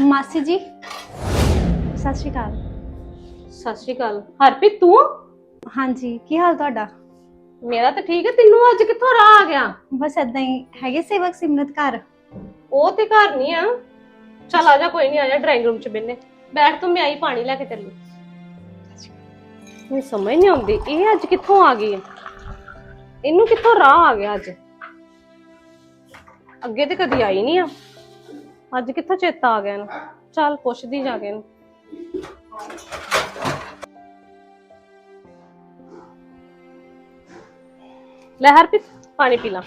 ਮਾਸੀ ਜੀ। ਸਤਿ ਸ਼੍ਰੀ ਅਕਾਲ। ਸਤਿ ਸ਼੍ਰੀ ਅਕਾਲ। ਹਰਪ੍ਰੀਤ ਤੂੰ? ਹਾਂਜੀ ਕੀ ਹਾਲ ਤੁਹਾਡਾ? ਮੇਰਾ ਤਾਂ ਠੀਕ ਹੈ ਤੈਨੂੰ ਅੱਜ ਕਿੱਥੋਂ ਰਾਹ ਆ ਗਿਆ? ਬਸ ਏਦਾਂ ਹੀ ਹੈਗੇ ਸੇਵਕ ਸਿਮਰਤ ਘਰ? ਉਹ ਤੇ ਘਰ ਨਹੀਂ ਆ। ਚੱਲ ਆ ਜਾ ਕੋਈ ਨਹੀਂ ਆ ਜਾ ਡਰਾਇੰਗ ਰੂਮ ਚ ਬਿੰਨੇ ਬੈਠ ਤੂੰ ਮੈਂ ਆਈ ਪਾਣੀ ਲੈ ਕੇ ਚੱਲੀ ਮੈਨੂੰ ਸਮਝ ਨਹੀਂ ਆਉਂਦੀ ਇਹ ਅੱਜ ਕਿੱਥੋਂ ਆ ਗਈ ਹੈ? ਇਹਨੂੰ ਕਿੱਥੋਂ ਰਾਹ ਆ ਗਿਆ ਅੱਜ? ਅੱਗੇ ਤੇ ਕਦੀ ਆਈ ਨਹੀਂ ਆ। ਅੱਜ ਕਿੱਥੋਂ ਚੇਤਾ ਆ ਗਿਆ ਇਹਨੂੰ? ਚੱਲ ਪੁੱਛਦੀ ਜਾ ਕੇ ਇਹਨੂੰ। ਲੈ ਹਰਪ੍ਰੀਤ ਪਾਣੀ ਪੀ ਲਾ।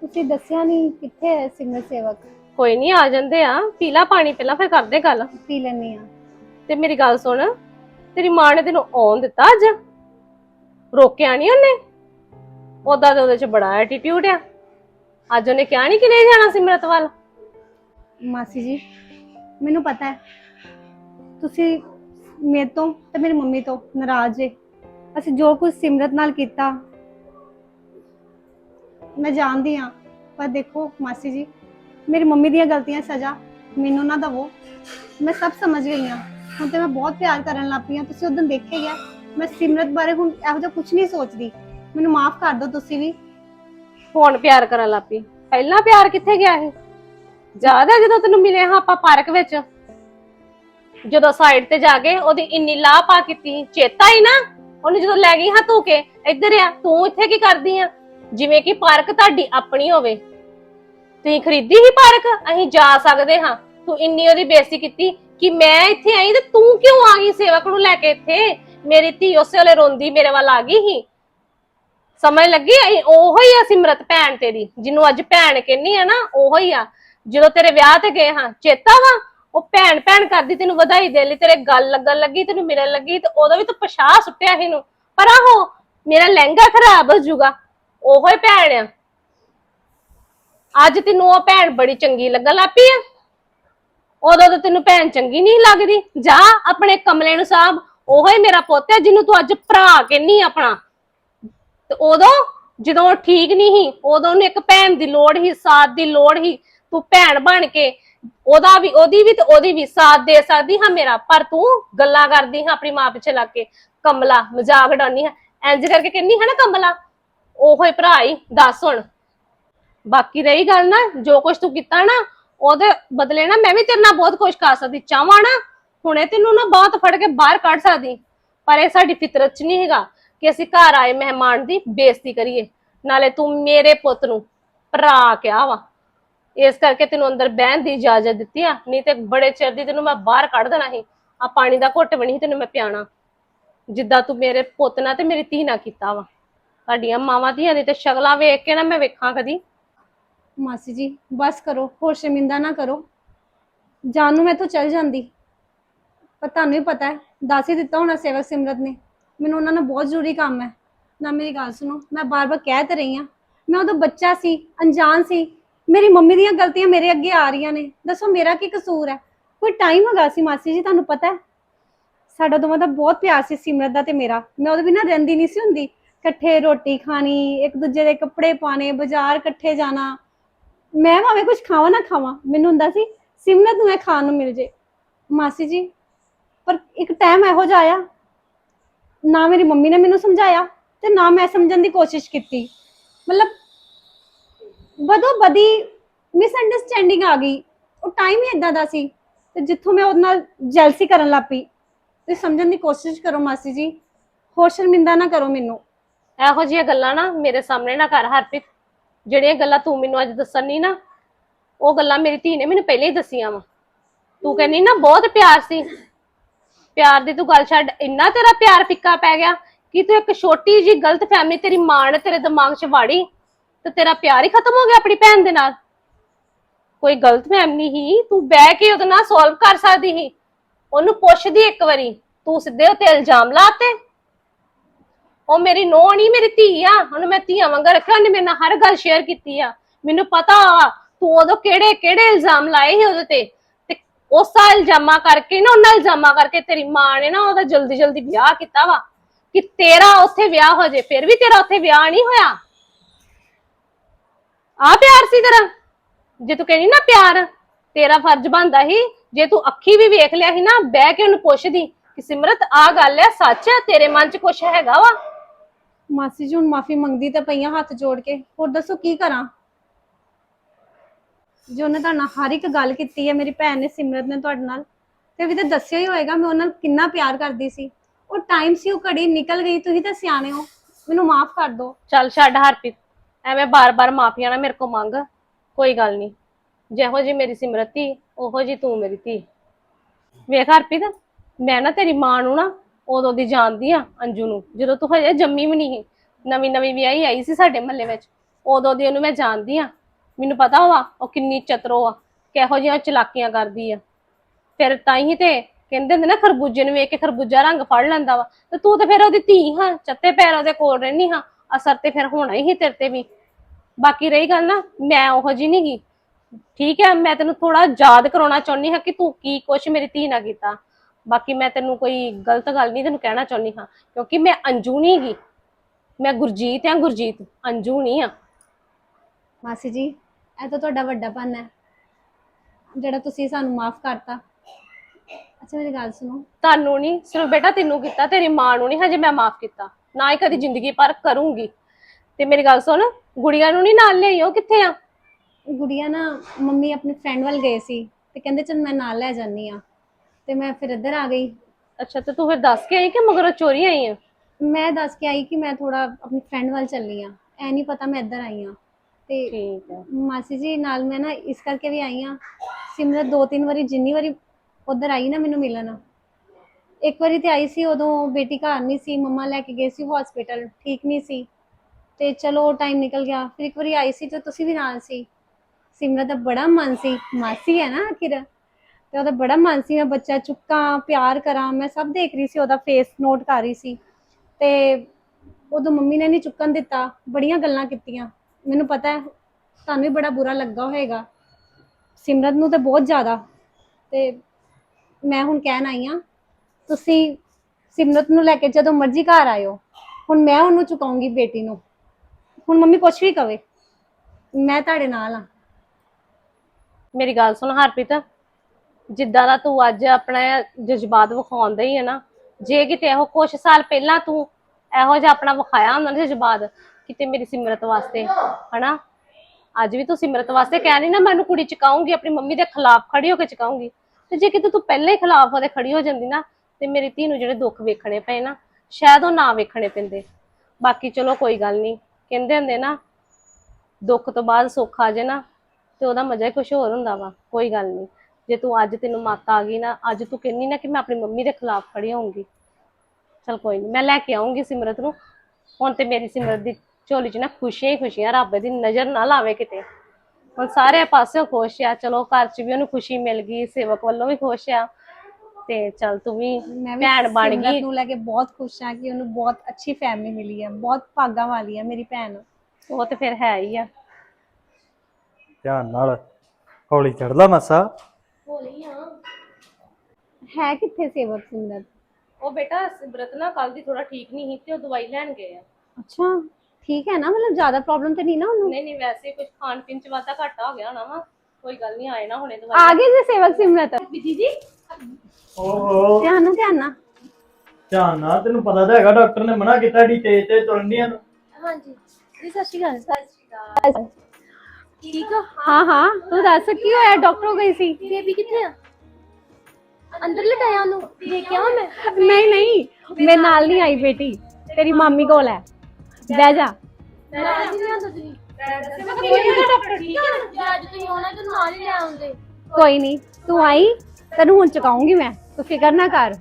ਤੁਸੀਂ ਦੱਸਿਆ ਨਹੀਂ ਕਿੱਥੇ ਹੈ ਸਿਮਰਤ ਸੇਵਕ? ਕੋਈ ਨਹੀਂ ਆ ਜਾਂਦੇ ਆ। ਪੀ ਲਾ ਪਾਣੀ ਪਹਿਲਾਂ ਫਿਰ ਕਰਦੇ ਗੱਲ। ਪੀ ਲੈਣੀ ਆ ਤੇ ਮੇਰੀ ਗੱਲ ਸੁਣ ਤੇਰੀ ਮਾਂ ਨੇ ਤੈਨੂੰ ਆਉਣ ਦਿੱਤਾ ਅੱਜ? ਰੋਕਿਆ ਨਹੀਂ ਉਹਨੇ? ਉਹਦਾ ਤੇ ਉਹਦੇ ਚ ਬੜਾ ਐਟੀਟਿਊਡ ਆ। ਅੱਜ ਉਹਨੇ ਕਿਹਾ ਨਹੀਂ ਕਿ ਨਹੀਂ ਜਾਣਾ ਸਿਮਰਤ ਵੱਲ? ਮਾਸੀ ਜੀ, ਮੈਨੂੰ ਪਤਾ ਹੈ। ਤੁਸੀਂ ਮੇਰੇ ਤੋਂ ਤੇ ਮੇਰੀ ਮੰਮੀ ਤੋਂ ਨਾਰਾਜ਼ ਜੇ। ਅਸੀਂ ਜੋ ਕੁਝ ਸਿਮਰਤ ਨਾਲ ਕੀਤਾ, ਮੈਂ ਜਾਣਦੀ ਹਾਂ। ਪਰ ਦੇਖੋ ਮਾਸੀ ਜੀ, ਮੇਰੀ ਮੰਮੀ ਦੀਆਂ ਗਲਤੀਆਂ ਸਜ਼ਾ ਮੈਨੂੰ ਨਾ ਦਵੋ। ਮੈਂ ਸਭ ਸਮਝ ਗਈ ਹਾਂ। ਹੁਣ ਤੇ ਮੈਂ ਬਹੁਤ ਪਿਆਰ ਕਰਨ ਲੱਗ ਪਈ ਹਾਂ। ਤੁਸੀਂ ਉਦੋਂ ਦੇਖੇ ਗਿਆ ਮੈਂ ਸਿਮਰਤ ਬਾਰੇ ਹੁਣ ਇਹੋ ਜਿਹਾ ਕੁਝ ਨਹੀਂ ਸੋਚਦੀ। ਮੈਨੂੰ ਮਾਫ ਕਰ ਦਿਓ ਤੁਸੀਂ ਵੀ। ਹੁਣ ਪਿਆਰ ਕਰਨ ਲੱਪੀ ਪਹਿਲਾਂ ਪਿਆਰ ਕਿੱਥੇ ਗਿਆ ਸੀ ਯਾਦ ਹੈ ਜਦੋਂ ਤੈਨੂੰ ਮਿਲੇ ਹਾਂ ਆਪਾਂ ਪਾਰਕ ਵਿੱਚ? ਜਦੋਂ ਸਾਈਡ ਤੇ ਜਾ ਕੇ ਉਹਦੀ ਇੰਨੀ ਲਾਹ ਪਾ ਕੀਤੀ, ਚੇਤਾ ਹੀ ਨਾ? ਉਹਨੂੰ ਜਦੋਂ ਲੈ ਗਈ ਹਾਂ ਤੂੰ ਕੇ, ਇੱਧਰ ਆ, ਤੂੰ ਇੱਥੇ ਕੀ ਕਰਦੀ ਆ? ਜਿਵੇਂ ਕਿ ਪਾਰਕ ਤੁਹਾਡੀ ਆਪਣੀ ਹੋਵੇ। ਤੁਸੀਂ ਖਰੀਦੀ ਹੀ ਪਾਰਕ? ਅਸੀਂ ਜਾ ਸਕਦੇ ਹਾਂ। ਤੂੰ ਇੰਨੀ ਉਹਦੀ ਬੇਇੱਜ਼ਤੀ ਕੀਤੀ ਕਿ ਮੈਂ ਇੱਥੇ ਆਈ ਤੇ ਤੂੰ ਕਿਉਂ ਆ ਗਈ ਸੇਵਕ ਨੂੰ ਲੈ ਕੇ ਇੱਥੇ? ਮੇਰੀ ਧੀ ਉਸੇ ਵੇਲੇ ਰੋਂਦੀ, ਮੇਰੇ ਵੱਲ ਆ ਗਈ ਸੀ। ਸਮਝ ਲੱਗੀ? ਅਸੀਂ ਉਹੋ ਹੀ ਆ ਸਿਮਰਤ ਭੈਣ ਤੇਰੀ, ਜਿਹਨੂੰ ਅੱਜ ਭੈਣ ਕਹਿੰਨੀ ਆ ਨਾ, ਉਹੋ ਹੀ ਆ। ਜਦੋਂ ਤੇਰੇ ਵਿਆਹ ਤੇ ਗਏ ਹਾਂ, ਚੇਤਾ ਵਾ? ਉਹ ਭੈਣ ਭੈਣ ਕਰਦੀ, ਤੈਨੂੰ ਵਧਾਈ ਦੇ ਲਈ ਤੇਰੇ ਗੱਲ ਲੱਗਣ ਲੱਗੀ, ਤੈਨੂੰ ਮਿਲਣ ਲੱਗੀ, ਤੇ ਉਦੋਂ ਵੀ ਤੂੰ ਪਛਾਹ ਸੁੱਟਿਆ ਇਹਨੂੰ। ਪਰ ਆਹੋ, ਮੇਰਾ ਲਹਿੰਗਾ ਖਰਾਬ ਹੋ ਜਾਊਗਾ। ਉਹੋ ਹੀ ਭੈਣ ਆ। ਅੱਜ ਤੈਨੂੰ ਉਹ ਭੈਣ ਬੜੀ ਚੰਗੀ ਲੱਗਣ ਲੱਪੀ ਆ। ਉਦੋਂ ਤਾਂ ਤੈਨੂੰ ਭੈਣ ਚੰਗੀ ਨਹੀਂ ਲੱਗਦੀ। ਜਾ, ਆਪਣੇ ਕਮਲੇ ਨੂੰ ਸਾਹਬ ਉਹੋ ਹੀ ਮੇਰਾ ਪੁੱਤ ਹੈ ਜਿਹਨੂੰ ਤੂੰ ਅੱਜ ਭਰਾ ਕਹਿੰਨੀ ਆਪਣਾ। ਤੇ ਉਦੋਂ ਜਦੋਂ ਠੀਕ ਨਹੀਂ ਸੀ, ਉਦੋਂ ਉਹਨੂੰ ਇੱਕ ਭੈਣ ਦੀ ਲੋੜ ਸੀ, ਸਾਥ ਦੀ ਲੋੜ ਸੀ, ਤੂੰ ਭੈਣ ਬਣ ਕੇ ਉਹਦਾ ਵੀ, ਉਹਦੀ ਵੀ ਤੇ ਉਹਦੀ ਵੀ ਸਾਥ ਦੇ ਸਕਦੀ ਹਾਂ ਮੇਰਾ, ਪਰ ਤੂੰ ਗੱਲਾਂ ਕਰਦੀ ਹਾਂ ਆਪਣੀ ਮਾਂ ਪਿੱਛੇ ਲੱਗ ਕੇ, ਕਮਲਾ, ਮਜ਼ਾਕ ਉਡਾਉਣੀ ਹੈ ਇੰਜ ਕਰਕੇ ਕਹਿੰਨੀ ਹੈ ਨਾ ਕਮਲਾ, ਉਹੋ ਹੀ ਭਰਾ ਹੀ, ਦੱਸ ਹੁਣ। ਬਾਕੀ ਰਹੀ ਗੱਲ ਨਾ, ਜੋ ਕੁਝ ਤੂੰ ਕੀਤਾ ਨਾ, ਉਹਦੇ ਬਦਲੇ ਨਾ ਮੈਂ ਵੀ ਤੇਰੇ ਨਾਲ ਬਹੁਤ ਕੁਝ ਕਰ ਸਕਦੀ ਚਾਹਾਂ ਨਾ, ਹੁਣੇ ਤੈਨੂੰ ਨਾ ਬਾਤ ਫੜ ਕੇ ਬਾਹਰ ਕੱਢ ਸਕਦੀ, ਪਰ ਇਹ ਸਾਡੀ ਫਿਤਰਤ ਚ ਨਹੀਂ ਹੈਗਾ। ਕਿ ਅਸੀਂ ਘਰ ਆਏ ਮਹਿਮਾਨ ਦੀ ਬੇਇੱਜ਼ਤੀ ਕਰੀਏ। ਨਾਲੇ ਤੂੰ ਮੇਰੇ ਪੁੱਤ ਨੂੰ ਭਰਾ ਕਿਹਾ ਵਾ। ਇਸ ਕਰਕੇ ਤੈਨੂੰ ਅੰਦਰ ਬਹਿਣ ਦੀ ਇਜਾਜ਼ਤ ਦਿੱਤੀ ਆ। ਨਹੀਂ ਤੇ ਬੜੇ ਚਿਰ ਦੀ ਤੈਨੂੰ ਮੈਂ ਬਾਹਰ ਕੱਢ ਦੇਣਾ ਸੀ। ਆ ਪਾਣੀ ਦਾ ਘੁੱਟ ਬਣੀ ਤੈਨੂੰ ਮੈਂ ਪਿਆਣਾ। ਜਿੱਦਾਂ ਤੂੰ ਮੇਰੇ ਪੁੱਤ ਨਾਲ ਤੇ ਮੇਰੀ ਧੀ ਨਾਲ ਕੀਤਾ ਵਾ। ਤੁਹਾਡੀਆਂ ਮਾਵਾਂ ਧੀਆਂ ਦੀ ਤੇ ਸ਼ਕਲਾਂ ਵੇਖ ਕੇ ਨਾ ਮੈਂ ਵੇਖਾਂ ਕਦੀ। ਮਾਸੀ ਜੀ, ਬਸ ਕਰੋ, ਹੋਰ ਸ਼ਰਮਿੰਦਾ ਨਾ ਕਰੋ। ਜਾਨ ਨੂੰ ਮੈਂ ਤੋਂ ਚਲ ਜਾਂਦੀ। ਪਰ ਤੁਹਾਨੂੰ ਵੀ ਪਤਾ ਹੈ, ਦੱਸ ਹੀ ਦਿੱਤਾ ਹੋਣਾ ਸੇਵਕ ਸਿਮਰਤ ਨੇ। ਮੈਨੂੰ ਉਹਨਾਂ ਨਾਲ ਬਹੁਤ ਜ਼ਰੂਰੀ ਕੰਮ ਹੈ। ਨਾ ਮੇਰੀ ਗੱਲ ਸੁਣੋ, ਮੈਂ ਬਾਰ-ਬਾਰ ਕਹਿ ਤੇ ਰਹੀ ਹਾਂ। ਮੈਂ ਉਦੋਂ ਬੱਚਾ ਸੀ, ਅਣਜਾਣ ਸੀ। ਮੇਰੀ ਮੰਮੀ ਦੀਆਂ ਗਲਤੀਆਂ ਮੇਰੇ ਅੱਗੇ ਆ ਰਹੀਆਂ ਨੇ। ਦੱਸੋ ਮੇਰਾ ਕੀ ਕਸੂਰ ਹੈ? ਕੋਈ ਟਾਈਮ ਹੈਗਾ ਸੀ ਮਾਸੀ ਜੀ, ਤੁਹਾਨੂੰ ਪਤਾ ਹੈ? ਸਾਡਾ ਦੋਵਾਂ ਦਾ ਬਹੁਤ ਪਿਆਰ ਸੀ ਸਿਮਰਤ ਦਾ ਤੇ ਮੇਰਾ। ਮੈਂ ਉਹਦੇ ਬਿਨਾਂ ਰਹਿੰਦੀ ਨਹੀਂ ਸੀ ਹੁੰਦੀ। ਇਕੱਠੇ ਰੋਟੀ ਖਾਣੀ, ਇੱਕ ਦੂਜੇ ਦੇ ਕੱਪੜੇ ਪਾਣੇ ਬਾਜ਼ਾਰ ਇਕੱਠੇ ਜਾਣਾ। ਮੈਂ ਭਾਵੇਂ ਕੁਝ ਖਾਵਾਂ ਨਾ ਖਾਵਾਂ, ਮੈਨੂੰ ਹੁੰਦਾ ਸੀ ਸਿਮਰਤ ਨੂੰ ਇਹ ਖਾਣ ਨੂੰ ਮਿਲ ਜੇ। ਮਾਸੀ ਜੀ, ਪਰ ਇੱਕ ਟਾਈਮ ਇਹੋ ਜਿਹਾ ਆਇਆ। ਨਾ ਮੇਰੀ ਮੰਮੀ ਨੇ ਮੈਨੂੰ ਸਮਝਾਇਆ ਤੇ ਨਾ ਮੈਂ ਸਮਝਣ ਦੀ ਕੋਸ਼ਿਸ਼ ਕੀਤੀ। ਮਤਲਬ ਬਦੋ ਬਦੀ ਮਿਸਅੰਡਰਸਟੈਂਡਿੰਗ ਆ ਗਈ। ਉਹ ਟਾਈਮ ਹੀ ਇਦਾਂ ਦਾ ਸੀ ਤੇ ਜਿੱਥੋਂ ਮੈਂ ਉਹਦੇ ਨਾਲ ਜੈਲਸੀ ਕਰਨ ਲੱਗ ਪਈ। ਤੇ ਸਮਝਣ ਦੀ ਕੋਸ਼ਿਸ਼ ਕਰੋ ਮਾਸੀ ਜੀ, ਹੋਰ ਸ਼ਰਮਿੰਦਾ ਨਾ ਕਰੋ ਮੈਨੂੰ। ਇਹੋ ਜਿਹੀਆਂ ਗੱਲਾਂ ਨਾ ਮੇਰੇ ਸਾਹਮਣੇ ਨਾ ਕਰ ਹਰਪ੍ਰੀਤ। ਜਿਹੜੀਆਂ ਗੱਲਾਂ ਤੂੰ ਮੈਨੂੰ ਅੱਜ ਦੱਸਣ ਨਹੀਂ ਨਾ, ਉਹ ਗੱਲਾਂ ਮੇਰੀ ਧੀ ਨੇ ਮੈਨੂੰ ਪਹਿਲੇ ਹੀ ਦੱਸੀਆਂ ਵਾ। ਤੂੰ ਕਹਿੰਦੀ ਨਾ ਬਹੁਤ ਪਿਆਰ ਸੀ। ਪਿਆਰ ਦੀ ਤੂੰ ਗੱਲ ਛੱਡ, ਇੰਨਾ ਤੇਰਾ ਪਿਆਰ ਫਿੱਕਾ ਪੈ ਗਿਆ ਕਿ ਤੂੰ ਇੱਕ ਛੋਟੀ ਜੀ ਗਲਤ ਫਹਿਮੀ ਤੇਰੀ ਮਾਂ ਨੇ ਤੇਰੇ ਦਿਮਾਗ 'ਚ ਵਾੜੀ ਤੇ ਤੇਰਾ ਪਿਆਰ ਹੀ ਖਤਮ ਹੋ ਗਿਆ ਆਪਣੀ ਭੈਣ ਦੇ ਨਾਲ। ਕੋਈ ਗਲਤ ਫਹਿਮੀ ਹੀ, ਤੂੰ ਬਹਿ ਕੇ ਉਹਦੇ ਨਾਲ ਸੋਲਵ ਕਰ ਸਕਦੀ ਸੀ। ਉਹਨੂੰ ਪੁੱਛਦੀ ਇੱਕ ਵਾਰੀ, ਤੂੰ ਸਿੱਧੇ ਉੱਤੇ ਇਲਜ਼ਾਮ ਲਾਤੇ? ਉਹ ਮੇਰੀ ਨੋਹ ਨਹੀਂ ਮੇਰੀ ਧੀ ਆ, ਉਹਨੂੰ ਮੈਂ ਧੀਆਂ ਵਾਂਗ ਰੱਖਿਆ, ਉਹਨੇ ਮੇਰੇ ਨਾਲ ਹਰ ਗੱਲ ਸ਼ੇਅਰ ਕੀਤੀ ਆ। ਮੈਨੂੰ ਪਤਾ ਵਾ, ਤੂੰ ਉਦੋਂ ਕਿਹੜੇ ਕਿਹੜੇ ਇਲਜ਼ਾਮ ਲਾਏ ਸੀ ਉਹਦੇ ਤੇ? ਉਸਾ ਇਲਜ਼ਾਮਾਂ ਕਰਕੇ ਨਾ, ਉਹਨਾਂ ਇਲਜਾਮਾ ਕਰਕੇ ਤੇਰੀ ਮਾਂ ਨੇ ਨਾ ਉਹਦਾ ਜਲਦੀ ਜਲਦੀ ਵਿਆਹ ਕੀਤਾ ਵਾ। ਕਿ ਤੇਰਾ ਉੱਥੇ ਵਿਆਹ ਹੋ ਜੇ, ਫਿਰ ਵੀ ਤੇਰਾ ਉੱਥੇ ਵਿਆਹ ਨਹੀਂ ਹੋਇਆ। ਆ ਪਿਆਰ ਸੀ ਤੇਰਾ। ਜੇ ਤੂੰ ਕਹਿੰਦੀ ਨਾ ਪਿਆਰ, ਤੇਰਾ ਫਰਜ਼ ਬਣਦਾ ਸੀ, ਜੇ ਤੂੰ ਅੱਖੀ ਵੀ ਵੇਖ ਲਿਆ ਸੀ ਨਾ, ਬਹਿ ਕੇ ਉਹਨੂੰ ਪੁੱਛਦੀ ਕਿ ਸਿਮਰਤ ਆ ਗੱਲ ਹੈ, ਸੱਚ ਹੈ, ਤੇਰੇ ਮਨ 'ਚ ਕੁਝ ਹੈਗਾ ਵਾ? ਮਾਸੀ ਜੀ, ਹੁਣ ਮਾਫੀ ਮੰਗਦੀ ਤਾਂ ਪਈਆਂ ਹੱਥ ਜੋੜ ਕੇ। ਹੋਰ ਦੱਸੋ ਕੀ ਕਰਾਂ? ਜੇ ਉਹਨੇ ਤੁਹਾਡੇ ਨਾਲ ਹਰ ਇੱਕ ਗੱਲ ਕੀਤੀ ਹੈ, ਮੇਰੀ ਭੈਣ ਨੇ ਸਿਮਰਤ ਨੇ ਤੁਹਾਡੇ ਨਾਲ, ਤੇ ਵੀ ਤਾਂ ਦੱਸਿਆ ਹੀ ਹੋਏਗਾ, ਮੈਂ ਉਹਨਾਂ ਨਾਲ ਕਿੰਨਾ ਪਿਆਰ ਕਰਦੀ ਸੀ। ਉਹ ਟਾਈਮ ਸੀ, ਉਹ ਘੜੀ ਨਿਕਲ ਗਈ, ਤੁਸੀਂ ਤਾਂ ਸਿਆਣੇ ਹੋ, ਮੈਨੂੰ ਮਾਫ ਕਰ ਦਿਓ। ਚੱਲ ਛੱਡ ਹਰਪ੍ਰੀਤ, ਐਵੇਂ ਬਾਰ-ਬਾਰ ਮਾਫੀਆਂ ਨਾ ਮੇਰੇ ਕੋ ਮੰਗ, ਕੋਈ ਗੱਲ ਨਹੀਂ। ਜਿਹੋ ਜੀ ਮੇਰੀ ਸਿਮਰਤੀ ਉਹੋ ਜੀ ਤੂੰ ਮੇਰੀ ਧੀ। ਵੇਖ ਹਰਪ੍ਰੀਤ, ਮੈਂ ਨਾ ਤੇਰੀ ਮਾਂ ਨੂੰ ਨਾ ਉਦੋਂ ਦੀ ਜਾਣਦੀ ਆ ਅੰਜੂ ਨੂੰ, ਜਦੋਂ ਤੂੰ ਹਜੇ ਜੰਮੀ ਵੀ ਨਹੀਂ ਸੀ ਨਵੀਂ ਨਵੀਂ ਵਿਆਹੀ ਆਈ ਸੀ ਸਾਡੇ ਮਹੱਲੇ ਵਿੱਚ, ਉਦੋਂ ਦੀ ਉਹਨੂੰ ਮੈਂ ਜਾਣਦੀ ਆ ਮੈਨੂੰ ਪਤਾ ਵਾ ਉਹ ਕਿੰਨੀ ਚਤਰੋ ਆ, ਕਿਹੋ ਜਿਹੀਆਂ ਚਲਾਕੀਆਂ ਕਰਦੀ ਆ। ਫਿਰ ਤਾਂ ਹੀ ਤੇ ਕਹਿੰਦੇ ਹੁੰਦੇ ਨਾ, ਖਰਬੂਜੇ ਨੂੰ ਵੇਖ ਕੇ ਖਰਬੂਜਾ ਰੰਗ ਫੜ ਲੈਂਦਾ ਵਾ। ਤੇ ਤੂੰ ਤੇ ਫਿਰ ਉਹਦੀ ਧੀ ਹਾਂ ਚੱਤੇ ਪੈਰ ਉਹਦੇ ਕੋਲ ਰਹਿਨੀ ਹਾਂ, ਅਸਰ ਤੇ ਫਿਰ ਹੋਣਾ ਹੀ ਤੇਰੇ ਤੇ ਵੀ। ਬਾਕੀ ਰਹੀ ਗੱਲ ਨਾ, ਮੈਂ ਉਹੋ ਜੀ ਨਹੀਂ ਗਈ ਠੀਕ ਹੈ ਮੈਂ ਤੈਨੂੰ ਥੋੜਾ ਯਾਦ ਕਰਾਉਣਾ ਚਾਹੁੰਦੀ ਹਾਂ ਕਿ ਤੂੰ ਕੀ ਕੁਛ ਮੇਰੀ ਧੀ ਨਾਲ ਕੀਤਾ। ਬਾਕੀ ਮੈਂ ਤੈਨੂੰ ਕੋਈ ਗਲਤ ਗੱਲ ਨਹੀਂ ਤੈਨੂੰ ਕਹਿਣਾ ਚਾਹੁੰਦੀ ਹਾਂ, ਕਿਉਂਕਿ ਮੈਂ ਅੰਜੂ ਨਹੀਂ ਗਈ ਮੈਂ ਗੁਰਜੀਤ ਹਾਂ ਗੁਰਜੀਤ, ਅੰਜੂ ਨਹੀਂ ਆ। ਮਾਸੀ ਜੀ ਇਹ ਤਾਂ ਤੁਹਾਡਾ ਵੱਡਾ ਪੰਨ ਹੈ। ਜਿਹੜਾ ਤੁਸੀਂ ਸਾਨੂੰ ਮਾਫ ਕਰਤਾ। ਅੱਛਾ ਮੇਰੀ ਗੱਲ ਸੁਣੋ। ਤੁਹਾਨੂੰ ਨਹੀਂ ਸਿਰਫ ਬੇਟਾ ਤੈਨੂੰ ਕੀਤਾ ਤੇਰੀ ਮਾਂ ਨੂੰ ਨਹੀਂ ਹਜੇ ਮੈਂ ਮਾਫ ਕੀਤਾ। ਨਾ ਹੀ ਕਦੀ ਜ਼ਿੰਦਗੀ ਪਰ ਕਰੂੰਗੀ। ਤੇ ਮੇਰੀ ਗੱਲ ਸੁਣ ਗੁੜੀਆਂ ਨੂੰ ਨਹੀਂ ਨਾਲ ਲਿਆਈ ਉਹ ਕਿੱਥੇ ਆ? ਗੁੜੀਆ ਨਾ ਮੰਮੀ ਆਪਣੇ ਫਰੈਂਡ ਵੱਲ ਗਏ ਸੀ ਤੇ ਕਹਿੰਦੇ ਚਲ ਮੈਂ ਨਾਲ ਲੈ ਜਾਨੀ ਆ ਤੇ ਮੈਂ ਫਿਰ ਇੱਧਰ ਆ ਗਈ। ਅੱਛਾ ਤੇ ਤੂੰ ਫਿਰ ਦੱਸ ਕੇ ਆਈ ਕਿ ਮਗਰੋਂ ਚੋਰੀ ਆਈ ਆ? ਮੈਂ ਦੱਸ ਕੇ ਆਈ ਕਿ ਮੈਂ ਥੋੜਾ ਆਪਣੀ ਫਰੈਂਡ ਵੱਲ ਚੱਲੀ ਆ ਐ ਨਹੀਂ ਪਤਾ ਮੈਂ ਇੱਧਰ ਆਈ ਆ ਤੇ ਠੀਕ ਹੈ। ਮਾਸੀ ਜੀ ਨਾਲ ਮੈਂ ਨਾ ਇਸ ਕਰਕੇ ਵੀ ਆਈ ਆ ਸਿਮਰਤ ਦੋ ਤਿੰਨ ਵਾਰੀ ਜਿੰਨੀ ਵਾਰੀ ਉਧਰ ਆਈ ਨਾ ਮੈਨੂੰ ਮਿਲਣ। ਇੱਕ ਵਾਰੀ ਤੇ ਆਈ ਸੀ ਉਦੋਂ ਬੇਟੀ ਘਰ ਨਹੀਂ ਸੀ ਮੰਮਾ ਲੈ ਕੇ ਗਏ ਸੀ ਹਸਪੀਟਲ ਠੀਕ ਨਹੀਂ ਸੀ। ਤੇ ਚਲੋ ਟਾਈਮ ਨਿਕਲ ਗਿਆ। ਫਿਰ ਇੱਕ ਵਾਰੀ ਆਈ ਸੀ ਤੇ ਤੁਸੀਂ ਵੀ ਨਾਲ ਸੀ। ਸਿਮਰਤ ਦਾ ਬੜਾ ਮਨ ਸੀ। ਮਾਸੀ ਹੈ ਨਾ ਆਖਿਰ। ਤੇ ਉਹਦਾ ਬੜਾ ਮਨ ਸੀ ਮੈਂ ਬੱਚਾ ਚੁੱਕਾਂ ਪਿਆਰ ਕਰਾਂ ਮੈਂ ਸਭ ਦੇਖ ਰਹੀ ਸੀ ਉਹਦਾ ਫੇਸ ਨੋਟ ਕਰ ਰਹੀ ਸੀ। ਤੇ ਉਦੋਂ ਮੰਮੀ ਨੇ ਨਹੀਂ ਚੁੱਕਣ ਦਿੱਤਾ। ਬੜੀਆਂ ਗੱਲਾਂ ਕੀਤੀਆਂ। ਮੈਨੂੰ ਪਤਾ ਹੈ, ਤੁਹਾਨੂੰ ਵੀ ਬੜਾ ਬੁਰਾ ਲੱਗਾ ਹੋਏਗਾ। ਸਿਮਰਤ ਨੂੰ ਤਾਂ ਬਹੁਤ ਜ਼ਿਆਦਾ। ਤੇ ਮੈਂ ਹੁਣ ਕਹਿਣ ਆਈ ਆ ਤੁਸੀਂ ਸਿਮਰਤ ਨੂੰ ਲੈ ਕੇ ਜਦੋਂ ਮਰਜ਼ੀ ਘਰ ਆਇਓ, ਹੁਣ ਮੈਂ ਉਹਨੂੰ ਚੁਕਾਉਂਗੀ ਬੇਟੀ ਨੂੰ। ਹੁਣ ਮੰਮੀ ਕੁਛ ਵੀ ਕਵੇ, ਮੈਂ ਤੁਹਾਡੇ ਨਾਲ ਆ ਮੇਰੀ ਗੱਲ ਸੁਣ ਹਰਪ੍ਰੀਤ, ਜਿੱਦਾਂ ਦਾ ਤੂੰ ਅੱਜ ਆਪਣਾ ਜਜ਼ਬਾਤ ਵਿਖਾਉਂਦਾ ਹੀ ਹੈ ਨਾ, ਜੇ ਕਿਤੇ ਇਹੋ ਕੁਛ ਸਾਲ ਪਹਿਲਾਂ ਤੂੰ ਇਹੋ ਜਿਹਾ ਆਪਣਾ ਵਿਖਾਇਆ ਹੁੰਦਾ ਨਾ ਜਜ਼ਬਾਤ ਕਿਤੇ ਮੇਰੀ ਸਿਮਰਤ ਵਾਸਤੇ, ਹਨਾ? ਅੱਜ ਵੀ ਤੂੰ ਸਿਮਰਤ ਵਾਸਤੇ ਕਹਿ ਰਹੀ ਨਾ ਮੈਨੂੰ ਕੁੜੀ ਚਕਾਉਂਗੀ, ਆਪਣੀ ਮੰਮੀ ਦੇ ਖਿਲਾਫ ਖੜੀ ਹੋ ਕੇ ਚਕਾਉਂਗੀ। ਤੇ ਜੇ ਕਿਤੇ ਤੂੰ ਪਹਿਲਾਂ ਹੀ ਖਿਲਾਫ ਉਹਦੇ ਖੜੀ ਹੋ ਜਾਂਦੀ ਨਾ, ਤੇ ਮੇਰੀ ਧੀ ਨੂੰ ਜਿਹੜੇ ਦੁੱਖ ਵੇਖਣੇ ਪਏ ਨਾ, ਸ਼ਾਇਦ ਉਹ ਨਾ ਵੇਖਣੇ ਪੈਂਦੇ। ਬਾਕੀ ਚਲੋ ਕੋਈ ਗੱਲ ਨਹੀਂ, ਕਹਿੰਦੇ ਹੁੰਦੇ ਨਾ, ਦੁੱਖ ਤੋਂ ਬਾਅਦ ਸੁੱਖ ਆ ਜੇ ਨਾ, ਤੇ ਉਹਦਾ ਮਜ਼ਾ ਹੀ ਕੁਝ ਹੋਰ ਹੁੰਦਾ ਵਾ, ਕੋਈ ਗੱਲ ਨਹੀਂ। ਜੇ ਤੂੰ ਅੱਜ ਤੈਨੂੰ ਮਾਤਾ ਆ ਗਈ ਨਾ, ਅੱਜ ਤੂੰ ਕਹਿੰਨੀ ਨਾ ਕਿ ਮੈਂ ਆਪਣੀ ਮੰਮੀ ਦੇ ਖਿਲਾਫ ਖੜੀ ਹੋਊਂਗੀ। ਚਲ ਕੋਈ ਨਹੀਂ ਮੈਂ ਲੈ ਕੇ ਆਉਂਗੀ ਸਿਮਰਤ ਨੂੰ, ਹੁਣ ਤੇ ਮੇਰੀ ਸਿਮਰਤ ਦੀ ਝੋਲੀ 'ਚ ਨਾ ਖੁਸ਼ੀਆਂ ਹੀ ਖੁਸ਼ੀਆਂ ਰੱਬ ਦੀ ਨਜ਼ਰ ਨਾ ਲਾਵੇ ਕਿਤੇ। ਹੁਣ ਸਾਰੇ ਪਾਸਿਓਂ ਖੁਸ਼ ਆ ਚਲੋ ਘਰ 'ਚ ਵੀ ਉਹਨੂੰ ਖੁਸ਼ੀ ਮਿਲ ਗਈ ਸੇਵਕ ਵੱਲੋਂ ਵੀ ਖੁਸ਼ ਆ। ਤੇ ਚਲ ਤੂੰ ਵੀ ਮੈਂ ਵੀ ਭੈਣ ਬਣ ਸਿਮਰਤ ਗਈ। ਨੂੰ ਲੈ ਕੇ ਬਹੁਤ ਖੁਸ਼ ਹਾਂ ਕਿ ਉਹਨੂੰ ਬਹੁਤ ਅੱਛੀ ਫੈਮਿਲੀ ਮਿਲੀ ਹੈ ਬਹੁਤ ਭਾਗਾਂ ਵਾਲੀ ਹੈ ਮੇਰੀ ਭੈਣ। ਉਹ ਤੇ ਫਿਰ ਹੈ ਹੀ ਆ। ਧਿਆਨ ਨਾਲ ਹੌਲੀ ਚੜਦਾ ਮੱਸਾ। ਹੈ ਕਿੱਥੇ ਸੇਵਕ ਸਿਮਰਤ ਉਹ ਬੇਟਾ ਸਿਮਰਤ ਨਾ ਕੱਲ ਦੀ ਥੋੜਾ ਠੀਕ ਨਹੀਂ ਸੀ ਤੇ ਉਹ ਦਵਾਈ ਲੈਣ ਗਏ ਆ। ਅੱਛਾ। ਠੀਕ ਹੈ ਨਾ? ਮਤਲਬ ਜ਼ਿਆਦਾ ਪ੍ਰੋਬਲਮ ਤੇ ਨਹੀਂ ਨਾ ਉਹਨੂੰ? ਨਹੀਂ ਨਹੀਂ ਵੈਸੇ ਕੁਝ ਖਾਣ ਪੀਣ ਚ ਵਾਧਾ ਘਾਟਾ ਹੋ ਗਿਆ ਹੋਣਾ ਵਾ। ਕੋਈ ਗੱਲ ਨਹੀਂ ਆਏ ਨਾ ਹੁਣੇ ਆ ਦਵਾਈ ਗਏ ਜੀ ਸੇਵਕ ਸਿਮਰਤ। ਦੀਦੀ ਓਹੋ। ਧਿਆਨ ਨਾਲ ਧਿਆਨ ਨਾਲ। ਧਿਆਨ ਨਾਲ ਤੈਨੂੰ ਪਤਾ ਤਾਂ ਹੈਗਾ ਡਾਕਟਰ ਨੇ ਮਨਾ ਕੀਤਾ ਡੀ ਤੇਜ਼ ਤੇ ਤੁਰਨੀਆਂ ਨੂੰ। ਹਾਂਜੀ। ਜੀ ਸਤਿ ਸ਼੍ਰੀ ਅਕਾਲ। ਸਤਿ ਸ਼੍ਰੀ ਅਕਾਲ। ਠੀਕ ਆ ਹਾਂ ਹਾਂ। ਤੂੰ ਦੱਸ ਕੀ ਹੋਇਆ? ਡਾਕਟਰ ਹੋ ਗਈ ਸੀ? ਬੇਬੀ ਕਿੱਥੇ ਆ? ਅੰਦਰ ਲਟਾਇਆ ਉਹਨੂੰ। ਦੇਖਿਆ ਮੈਂ? ਨਹੀਂ ਨਹੀਂ। ਮੇਰੇ ਨਾਲ ਨਹੀਂ ਆਈ ਬੇਟੀ। ਤੇਰੀ ਮਾਮੀ ਕੋਲ ਹੈ। ਬਹਿ ਜਾ। ਮੈਂ ਅੱਜ ਨਹੀਂ ਆਂਦਾ ਤੁਸੀਂ ਡਾਕਟਰ ਠੀਕ ਆ ਜੇ ਅੱਜ ਤੁਸੀਂ ਆਉਣਾ ਤਾਂ ਨਾਲ ਹੀ ਲੈ ਆਉਂਦੇ ਕੋਈ ਨਹੀਂ ਤੂੰ ਆਈ ਤੈਨੂੰ ਹੁਣ ਚੁਕਾਉਂਗੀ ਮੈਂ ਤੂੰ ਫਿਕਰ ਨਾ ਕਰ।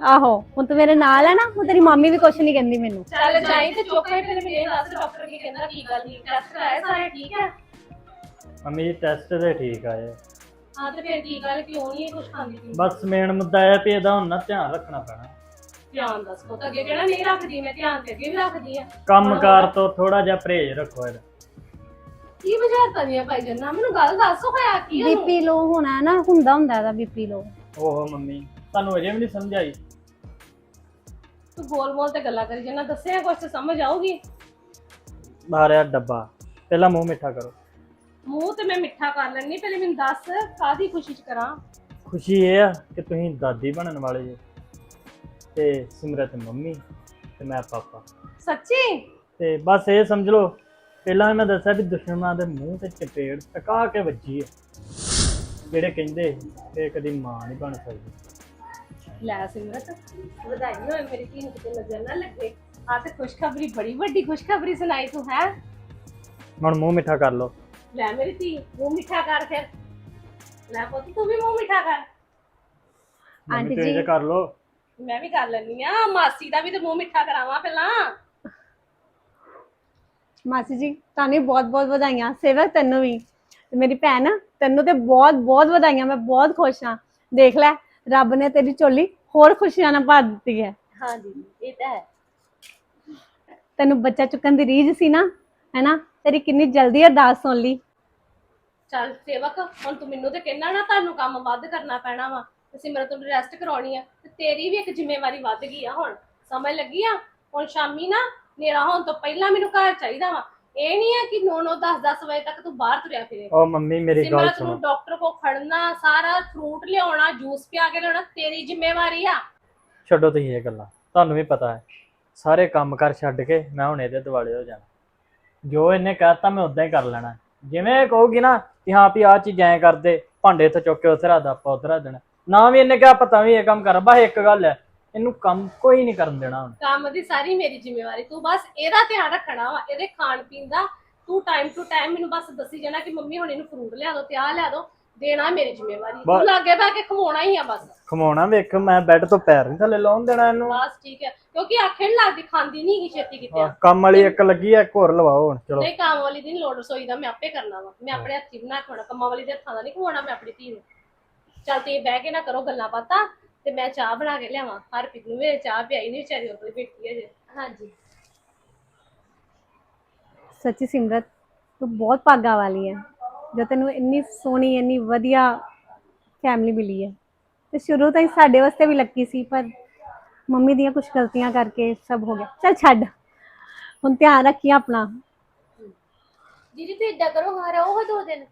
ਆਹੋ ਹੁਣ ਤੂੰ ਮੇਰੇ ਨਾਲ ਹੈ ਨਾ ਹੁਣ ਤੇਰੀ ਮਾਮੀ ਵੀ ਕੁਛ ਨਹੀਂ ਕਹਿੰਦੀ ਮੈਨੂੰ। ਚੱਲ ਜਾਈ ਤੇ ਚੁੱਪ ਕੇ ਫਿਰ ਮੇਰੇ ਦੱਸ ਡਾਕਟਰ ਕੀ ਕਹਿੰਦਾ ਕੀ ਗੱਲ ਨਹੀਂ ਟੈਸਟ ਕਰਾਇਆ ਸਾਰੇ ਠੀਕ ਹੈ ਮੰਮੀ ਟੈਸਟ ਤੇ ਠੀਕ ਆਏ ਹਾਂ ਤੇ ਫਿਰ ਕੀ ਗੱਲ ਕਿਉਂ ਨਹੀਂ ਕੁਝ ਖਾਂਦੀ? ਬਸ ਮੇਨ ਮੁੱਦਾ ਇਹ ਵੀ ਇਹਦਾ ਹੁਣ ਨਾ ਧਿਆਨ ਰੱਖਣਾ ਪੈਣਾ। ਧਿਆਨ ਦੱਸ ਪੁੱਤ ਅੱਗੇ ਕਿਹੜਾ ਨਹੀਂ ਰੱਖਦੀ ਮੈਂ ਧਿਆਨ ਤੇ ਅੱਗੇ ਵੀ ਰੱਖਦੀ ਆ। ਕੰਮਕਾਰ ਤੋਂ ਥੋੜਾ ਜਿਹਾ ਪਰਹੇਜ਼ ਰੱਖੋ ਇਹਦਾ। ਕੀ ਬੁਝਾਰਤਾਂ ਦੀਆਂ ਭਾਈ ਜੰਨਾ ਮੈਨੂੰ ਗੱਲ ਦੱਸ ਹੋਇਆ ਕੀ ਉਹਨੂੰ? ਬੀਪੀ ਲੋ ਹੋਣਾ ਹੈ ਨਾ ਹੁੰਦਾ ਹੁੰਦਾ ਇਹਦਾ ਬੀਪੀ ਲੋ। ਓਹੋ ਮੰਮੀ ਤੁਹਾਨੂੰ ਅਜੇ ਵੀ ਨਹੀਂ ਸਮਝ ਆਈ ਤੂੰ ਗੋਲ ਮੋਲ ਤੇ ਗੱਲਾਂ ਕਰੀ ਜੰਨਾ ਦੱਸਿਆ ਕੁਝ ਤੇ ਸਮਝ ਆਊਗੀ? ਬਾਹਰ ਆ ਡੱਬਾ ਪਹਿਲਾਂ ਮੂੰਹ ਮਿੱਠਾ ਕਰੋ। ਮੂੰਹ ਤੇ ਮੈਂ ਮਿੱਠਾ ਕਰ ਲੈਣੀ ਪਹਿਲੇ ਮੈਨੂੰ ਦੱਸ ਕਾਦੀ ਖੁਸ਼ੀ ਚ ਕਰਾਂ? ਖੁਸ਼ੀ ਇਹ ਆ ਕਿ ਤੁਸੀਂ ਦਾਦੀ ਬਣਨ ਵਾਲੇ ਜੀ। ਤੇ ਸਿਮਰਤ ਮੰਮੀ ਤੇ ਮੈਂ ਪਾਪਾ। ਸੱਚੀ? ਤੇ ਬਸ ਇਹ ਸਮਝ ਲਓ ਪਹਿਲਾਂ ਮੈਂ ਦੱਸਿਆ ਵੀ ਦੁਸ਼ਮਣਾਂ ਦੇ ਮੂੰਹ ਤੇ ਚਪੇੜ ਟਕਾ ਕੇ ਵੱਜੀ ਹੈ ਜਿਹੜੇ ਕਹਿੰਦੇ ਕਿ ਕਦੀ ਮਾਂ ਨਹੀਂ ਬਣ ਸਕਦੀ। ਲੈ ਸਿਮਰਤ ਵਧਾਈ ਹੋਏ ਮੇਰੀ ਧੀ ਨੂੰ ਕਿਤੇ ਨਜ਼ਰ ਨਾ ਲੱਗੇ। ਆ ਤੇ ਖੁਸ਼ਖਬਰੀ ਬੜੀ ਵੱਡੀ ਖੁਸ਼ਖਬਰੀ ਸੁਣਾਈ ਤੂੰ ਹੈ? ਹੁਣ ਮੂੰਹ ਮਿੱਠਾ ਕਰ ਲਓ। ਲੈ ਮੇਰੀ ਧੀ ਮੂੰਹ ਮਿੱਠਾ ਕਰ ਫਿਰ। ਲੈ ਪੁੱਤ ਤੂੰ ਵੀ ਮੂੰਹ ਮਿੱਠਾ ਕਰ। ਆਂਟੀ ਜੀ। ਕਰ ਲਓ। ਮੈਂ ਵੀ ਕਰ ਲੈਣੀ ਆ। ਮਾਸੀ ਦਾ ਵੀ ਤੇ ਮੂੰਹ ਮਿੱਠਾ ਕਰਾਵਾਂ ਪਹਿਲਾਂ। ਮਾਸੀ ਜੀ ਤੁਹਾਨੂੰ ਬਹੁਤ ਬਹੁਤ ਵਧਾਈਆਂ। ਸੇਵਕ ਤੈਨੂੰ ਵੀ। ਤੇ ਮੇਰੀ ਭੈਣ ਤੈਨੂੰ ਤੇ ਬਹੁਤ ਬਹੁਤ ਵਧਾਈਆਂ। ਮੈਂ ਬਹੁਤ ਖੁਸ਼ ਹਾਂ। ਦੇਖ ਲੈ ਰੱਬ ਨੇ ਤੇਰੀ ਝੋਲੀ ਹੋਰ ਖੁਸ਼ੀਆਂ ਨਾਲ ਭਰ ਦਿੱਤੀ ਹੈ। ਹਾਂ ਜੀ ਇਹ ਤਾਂ ਹੈ। ਤੈਨੂੰ ਬੱਚਾ ਚੁੱਕਣ ਦੀ ਰੀਝ ਸੀ ਨਾ ਹੈਨਾ? ਤੇਰੀ ਕਿੰਨੀ ਜਲਦੀ ਅਰਦਾਸ ਸੁਣ ਲਈ। ਚੱਲ ਸੇਵਕ ਹੁਣ ਤੂੰ ਮੈਨੂੰ ਤੇ ਕਹਿਣਾ ਨਾ ਤੁਹਾਨੂੰ ਕੰਮ ਵੱਧ ਕਰਨਾ ਪੈਣਾ ਵਾ। ਤੇ ਸਿਮਰਤ ਨੂੰ ਰੈਸਟ ਕਰਾਉਣੀ ਆ ਤੇ ਤੇਰੀ ਵੀ ਇੱਕ ਜ਼ਿੰਮੇਵਾਰੀ ਵੱਧ ਗਈ ਆ ਹੁਣ। ਸਮਝ ਲੱਗੀ ਆ? ਹੁਣ ਸ਼ਾਮੀ ਨਾ ਨੇਰਾ ਹੋਣ ਤੋਂ ਪਹਿਲਾਂ ਮੈਨੂੰ ਘਰ ਚਾਹੀਦਾ ਵਾ। ਇਹ ਨਹੀਂ ਆ ਕਿ 9 9 10 10 ਵਜੇ ਤੱਕ ਤੂੰ ਬਾਹਰ ਤੁਰਿਆ ਫਿਰੇ। ਉਹ ਮੰਮੀ ਮੇਰੀ ਗੱਲ ਸਿਮਰਤ ਸੁਣੋ। ਨੂੰ ਡਾਕਟਰ ਕੋ ਖੜਨਾ ਸਾਰਾ ਫਰੂਟ ਲਿਆਉਣਾ ਜੂਸ ਪਿਆ ਕੇ ਲਿਆਉਣਾ ਤੇਰੀ ਜ਼ਿੰਮੇਵਾਰੀ ਆ। ਛੱਡੋ ਤੁਸੀਂ ਇਹ ਗੱਲਾਂ। ਤੁਹਾਨੂੰ ਵੀ ਪਤਾ ਹੈ ਸਾਰੇ ਕੰਮ ਕਰ ਛੱਡ ਕੇ ਮੈਂ ਹੁਣ ਇਹਦੇ ਦਿਵਾਲੇ ਹੋ ਜਾਣਾ। ਜੋ ਇਹਨੇ ਕਹਿਤਾ ਮੈਂ ਉਦਾਂ ਹੀ ਕਰ ਲੈਣਾ। ਜਿਵੇਂ ਇਹ ਕਹੂਗੀ ਨਾ ਕਿ ਹਾਂ ਵੀ ਆਹ ਚੀਜ਼ ਐਂ ਕਰਦੇ ਭਾਂਡੇ ਤੋਂ ਚੁੱਕ ਕੇ ਉੱਥੇ ਰੱਖ ਦਾ ਆਪਾਂ ਰੱਖ ਦੇਣਾ। ਨਾ ਵੀ ਇਹਨੇ ਕਿਹਾ ਪਤਾ ਵੀ ਇਹ ਕੰਮ ਕਰ ਬਸ ਇੱਕ ਗੱਲ ਹੈ ਇਹਨੂੰ ਕੰਮ ਕੋਈ ਨਹੀਂ ਕਰਨ ਦੇਣਾ ਹੁਣ। ਕੰਮ ਦੀ ਸਾਰੀ ਮੇਰੀ ਜ਼ਿੰਮੇਵਾਰੀ ਤੂੰ ਬਸ ਇਹਦਾ ਧਿਆਨ ਰੱਖਣਾ ਵਾ ਇਹਦੇ ਖਾਣ ਪੀਣ ਦਾ ਤੂੰ ਟਾਈਮ ਟੂ ਟਾਈਮ ਮੈਨੂੰ ਬਸ ਦੱਸੀ ਜਾਣਾ ਕਿ ਮੰਮੀ ਹੁਣ ਇਹਨੂੰ ਫਰੂਟ ਲਿਆ ਦੋ ਤੇ ਆਹ ਲਿਆ ਦੋ ਦੇਣਾ ਮੇਰੀ ਜ਼ਿੰਮੇਵਾਰੀ। ਤੂੰ ਬਸ। ਲਾਗੇ ਬੈ ਕੇ ਖਵਾਉਣਾ ਹੀ ਆ ਬਸ। ਖਮਾਉਣਾ ਵੇਖ ਮੈਂ ਬੈੱਡ ਤੋਂ ਪੈਰ ਨਹੀਂ ਥੱਲੇ ਲਾਉਣ ਦੇਣਾ ਇਹਨੂੰ। ਬਸ ਠੀਕ ਹੈ ਕਿਉਂਕਿ ਆਖੇ ਨੀ ਲੱਗਦੀ ਖਾਂਦੀ ਨਹੀਂ ਗਈ ਛੇਤੀ ਕਿਤੇ। ਆਹ, ਕੰਮ ਵਾਲੀ ਇੱਕ ਲੱਗੀ ਹੈ ਇੱਕ ਹੋਰ ਲਵਾਓ ਹੁਣ ਚਲੋ। ਨਹੀਂ ਕੰਮ ਵਾਲੀ ਦੀ ਨੀ ਲੋੜ ਰਸੋਈ ਦਾ ਮੈਂ ਆਪੇ ਕਰਨਾ ਵਾ। ਮੈਂ ਆਪਣੇ ਹੱਥੀ ਬਣਾ ਖਾਣਾ ਕੰਮਾਂ ਵਾਲੀ ਦੇ ਹੱਥਾਂ ਦਾ ਨਹੀਂ ਖਵਾਉਣਾ ਮੈਂ ਆਪਣੀ ਧੀ ਨੂੰ। ਚੱਲ ਤੇ ਬਹਿ ਕੇ ਨਾ ਕਰੋ ਗੱਲਾਂ ਬਾਤਾਂ ਤੇ ਮੈਂ ਚਾਹ ਬਣਾ ਕੇ ਲਿਆਵਾਂ। ਹਰਪ੍ਰੀਤ ਨੂੰ ਮੇਰੇ ਚਾਹ ਪਿਆਈ ਨਹੀਂ ਵਿਚਾਰੀ ਉੱਤੇ ਬੈਠੀ ਹੈ ਜੇ ਹਾਂਜੀ। ਸੱਚੀ ਸਿਮਰਤ ਤੂੰ ਬਹੁਤ ਭਾਗਾ ਵਾਲੀ ਹੈ ਜੋ ਤੈਨੂੰ ਇੰਨੀ ਸੋਹਣੀ ਇੰਨੀ ਵਧੀਆ ਫੈਮਿਲੀ ਮਿਲੀ ਹੈ ਤੇ ਸ਼ੁਰੂ ਤੋਂ ਹੀ ਸਾਡੇ ਵਾਸਤੇ ਵੀ ਲੱਕੀ ਸੀ ਪਰ ਮੰਮੀ ਦੀਆਂ ਕੁਝ ਗਲਤੀਆਂ ਕਰਕੇ ਸਭ ਹੋ ਗਿਆ। ਚੱਲ ਛੱਡ ਹੁਣ ਧਿਆਨ ਰੱਖੀ ਆਪਣਾ। ਦੀਦੀ ਤੇ ਇਦਾਂ ਕਰੋ ਹਾਂ ਰਹੋ ਦੋ ਦਿਨ?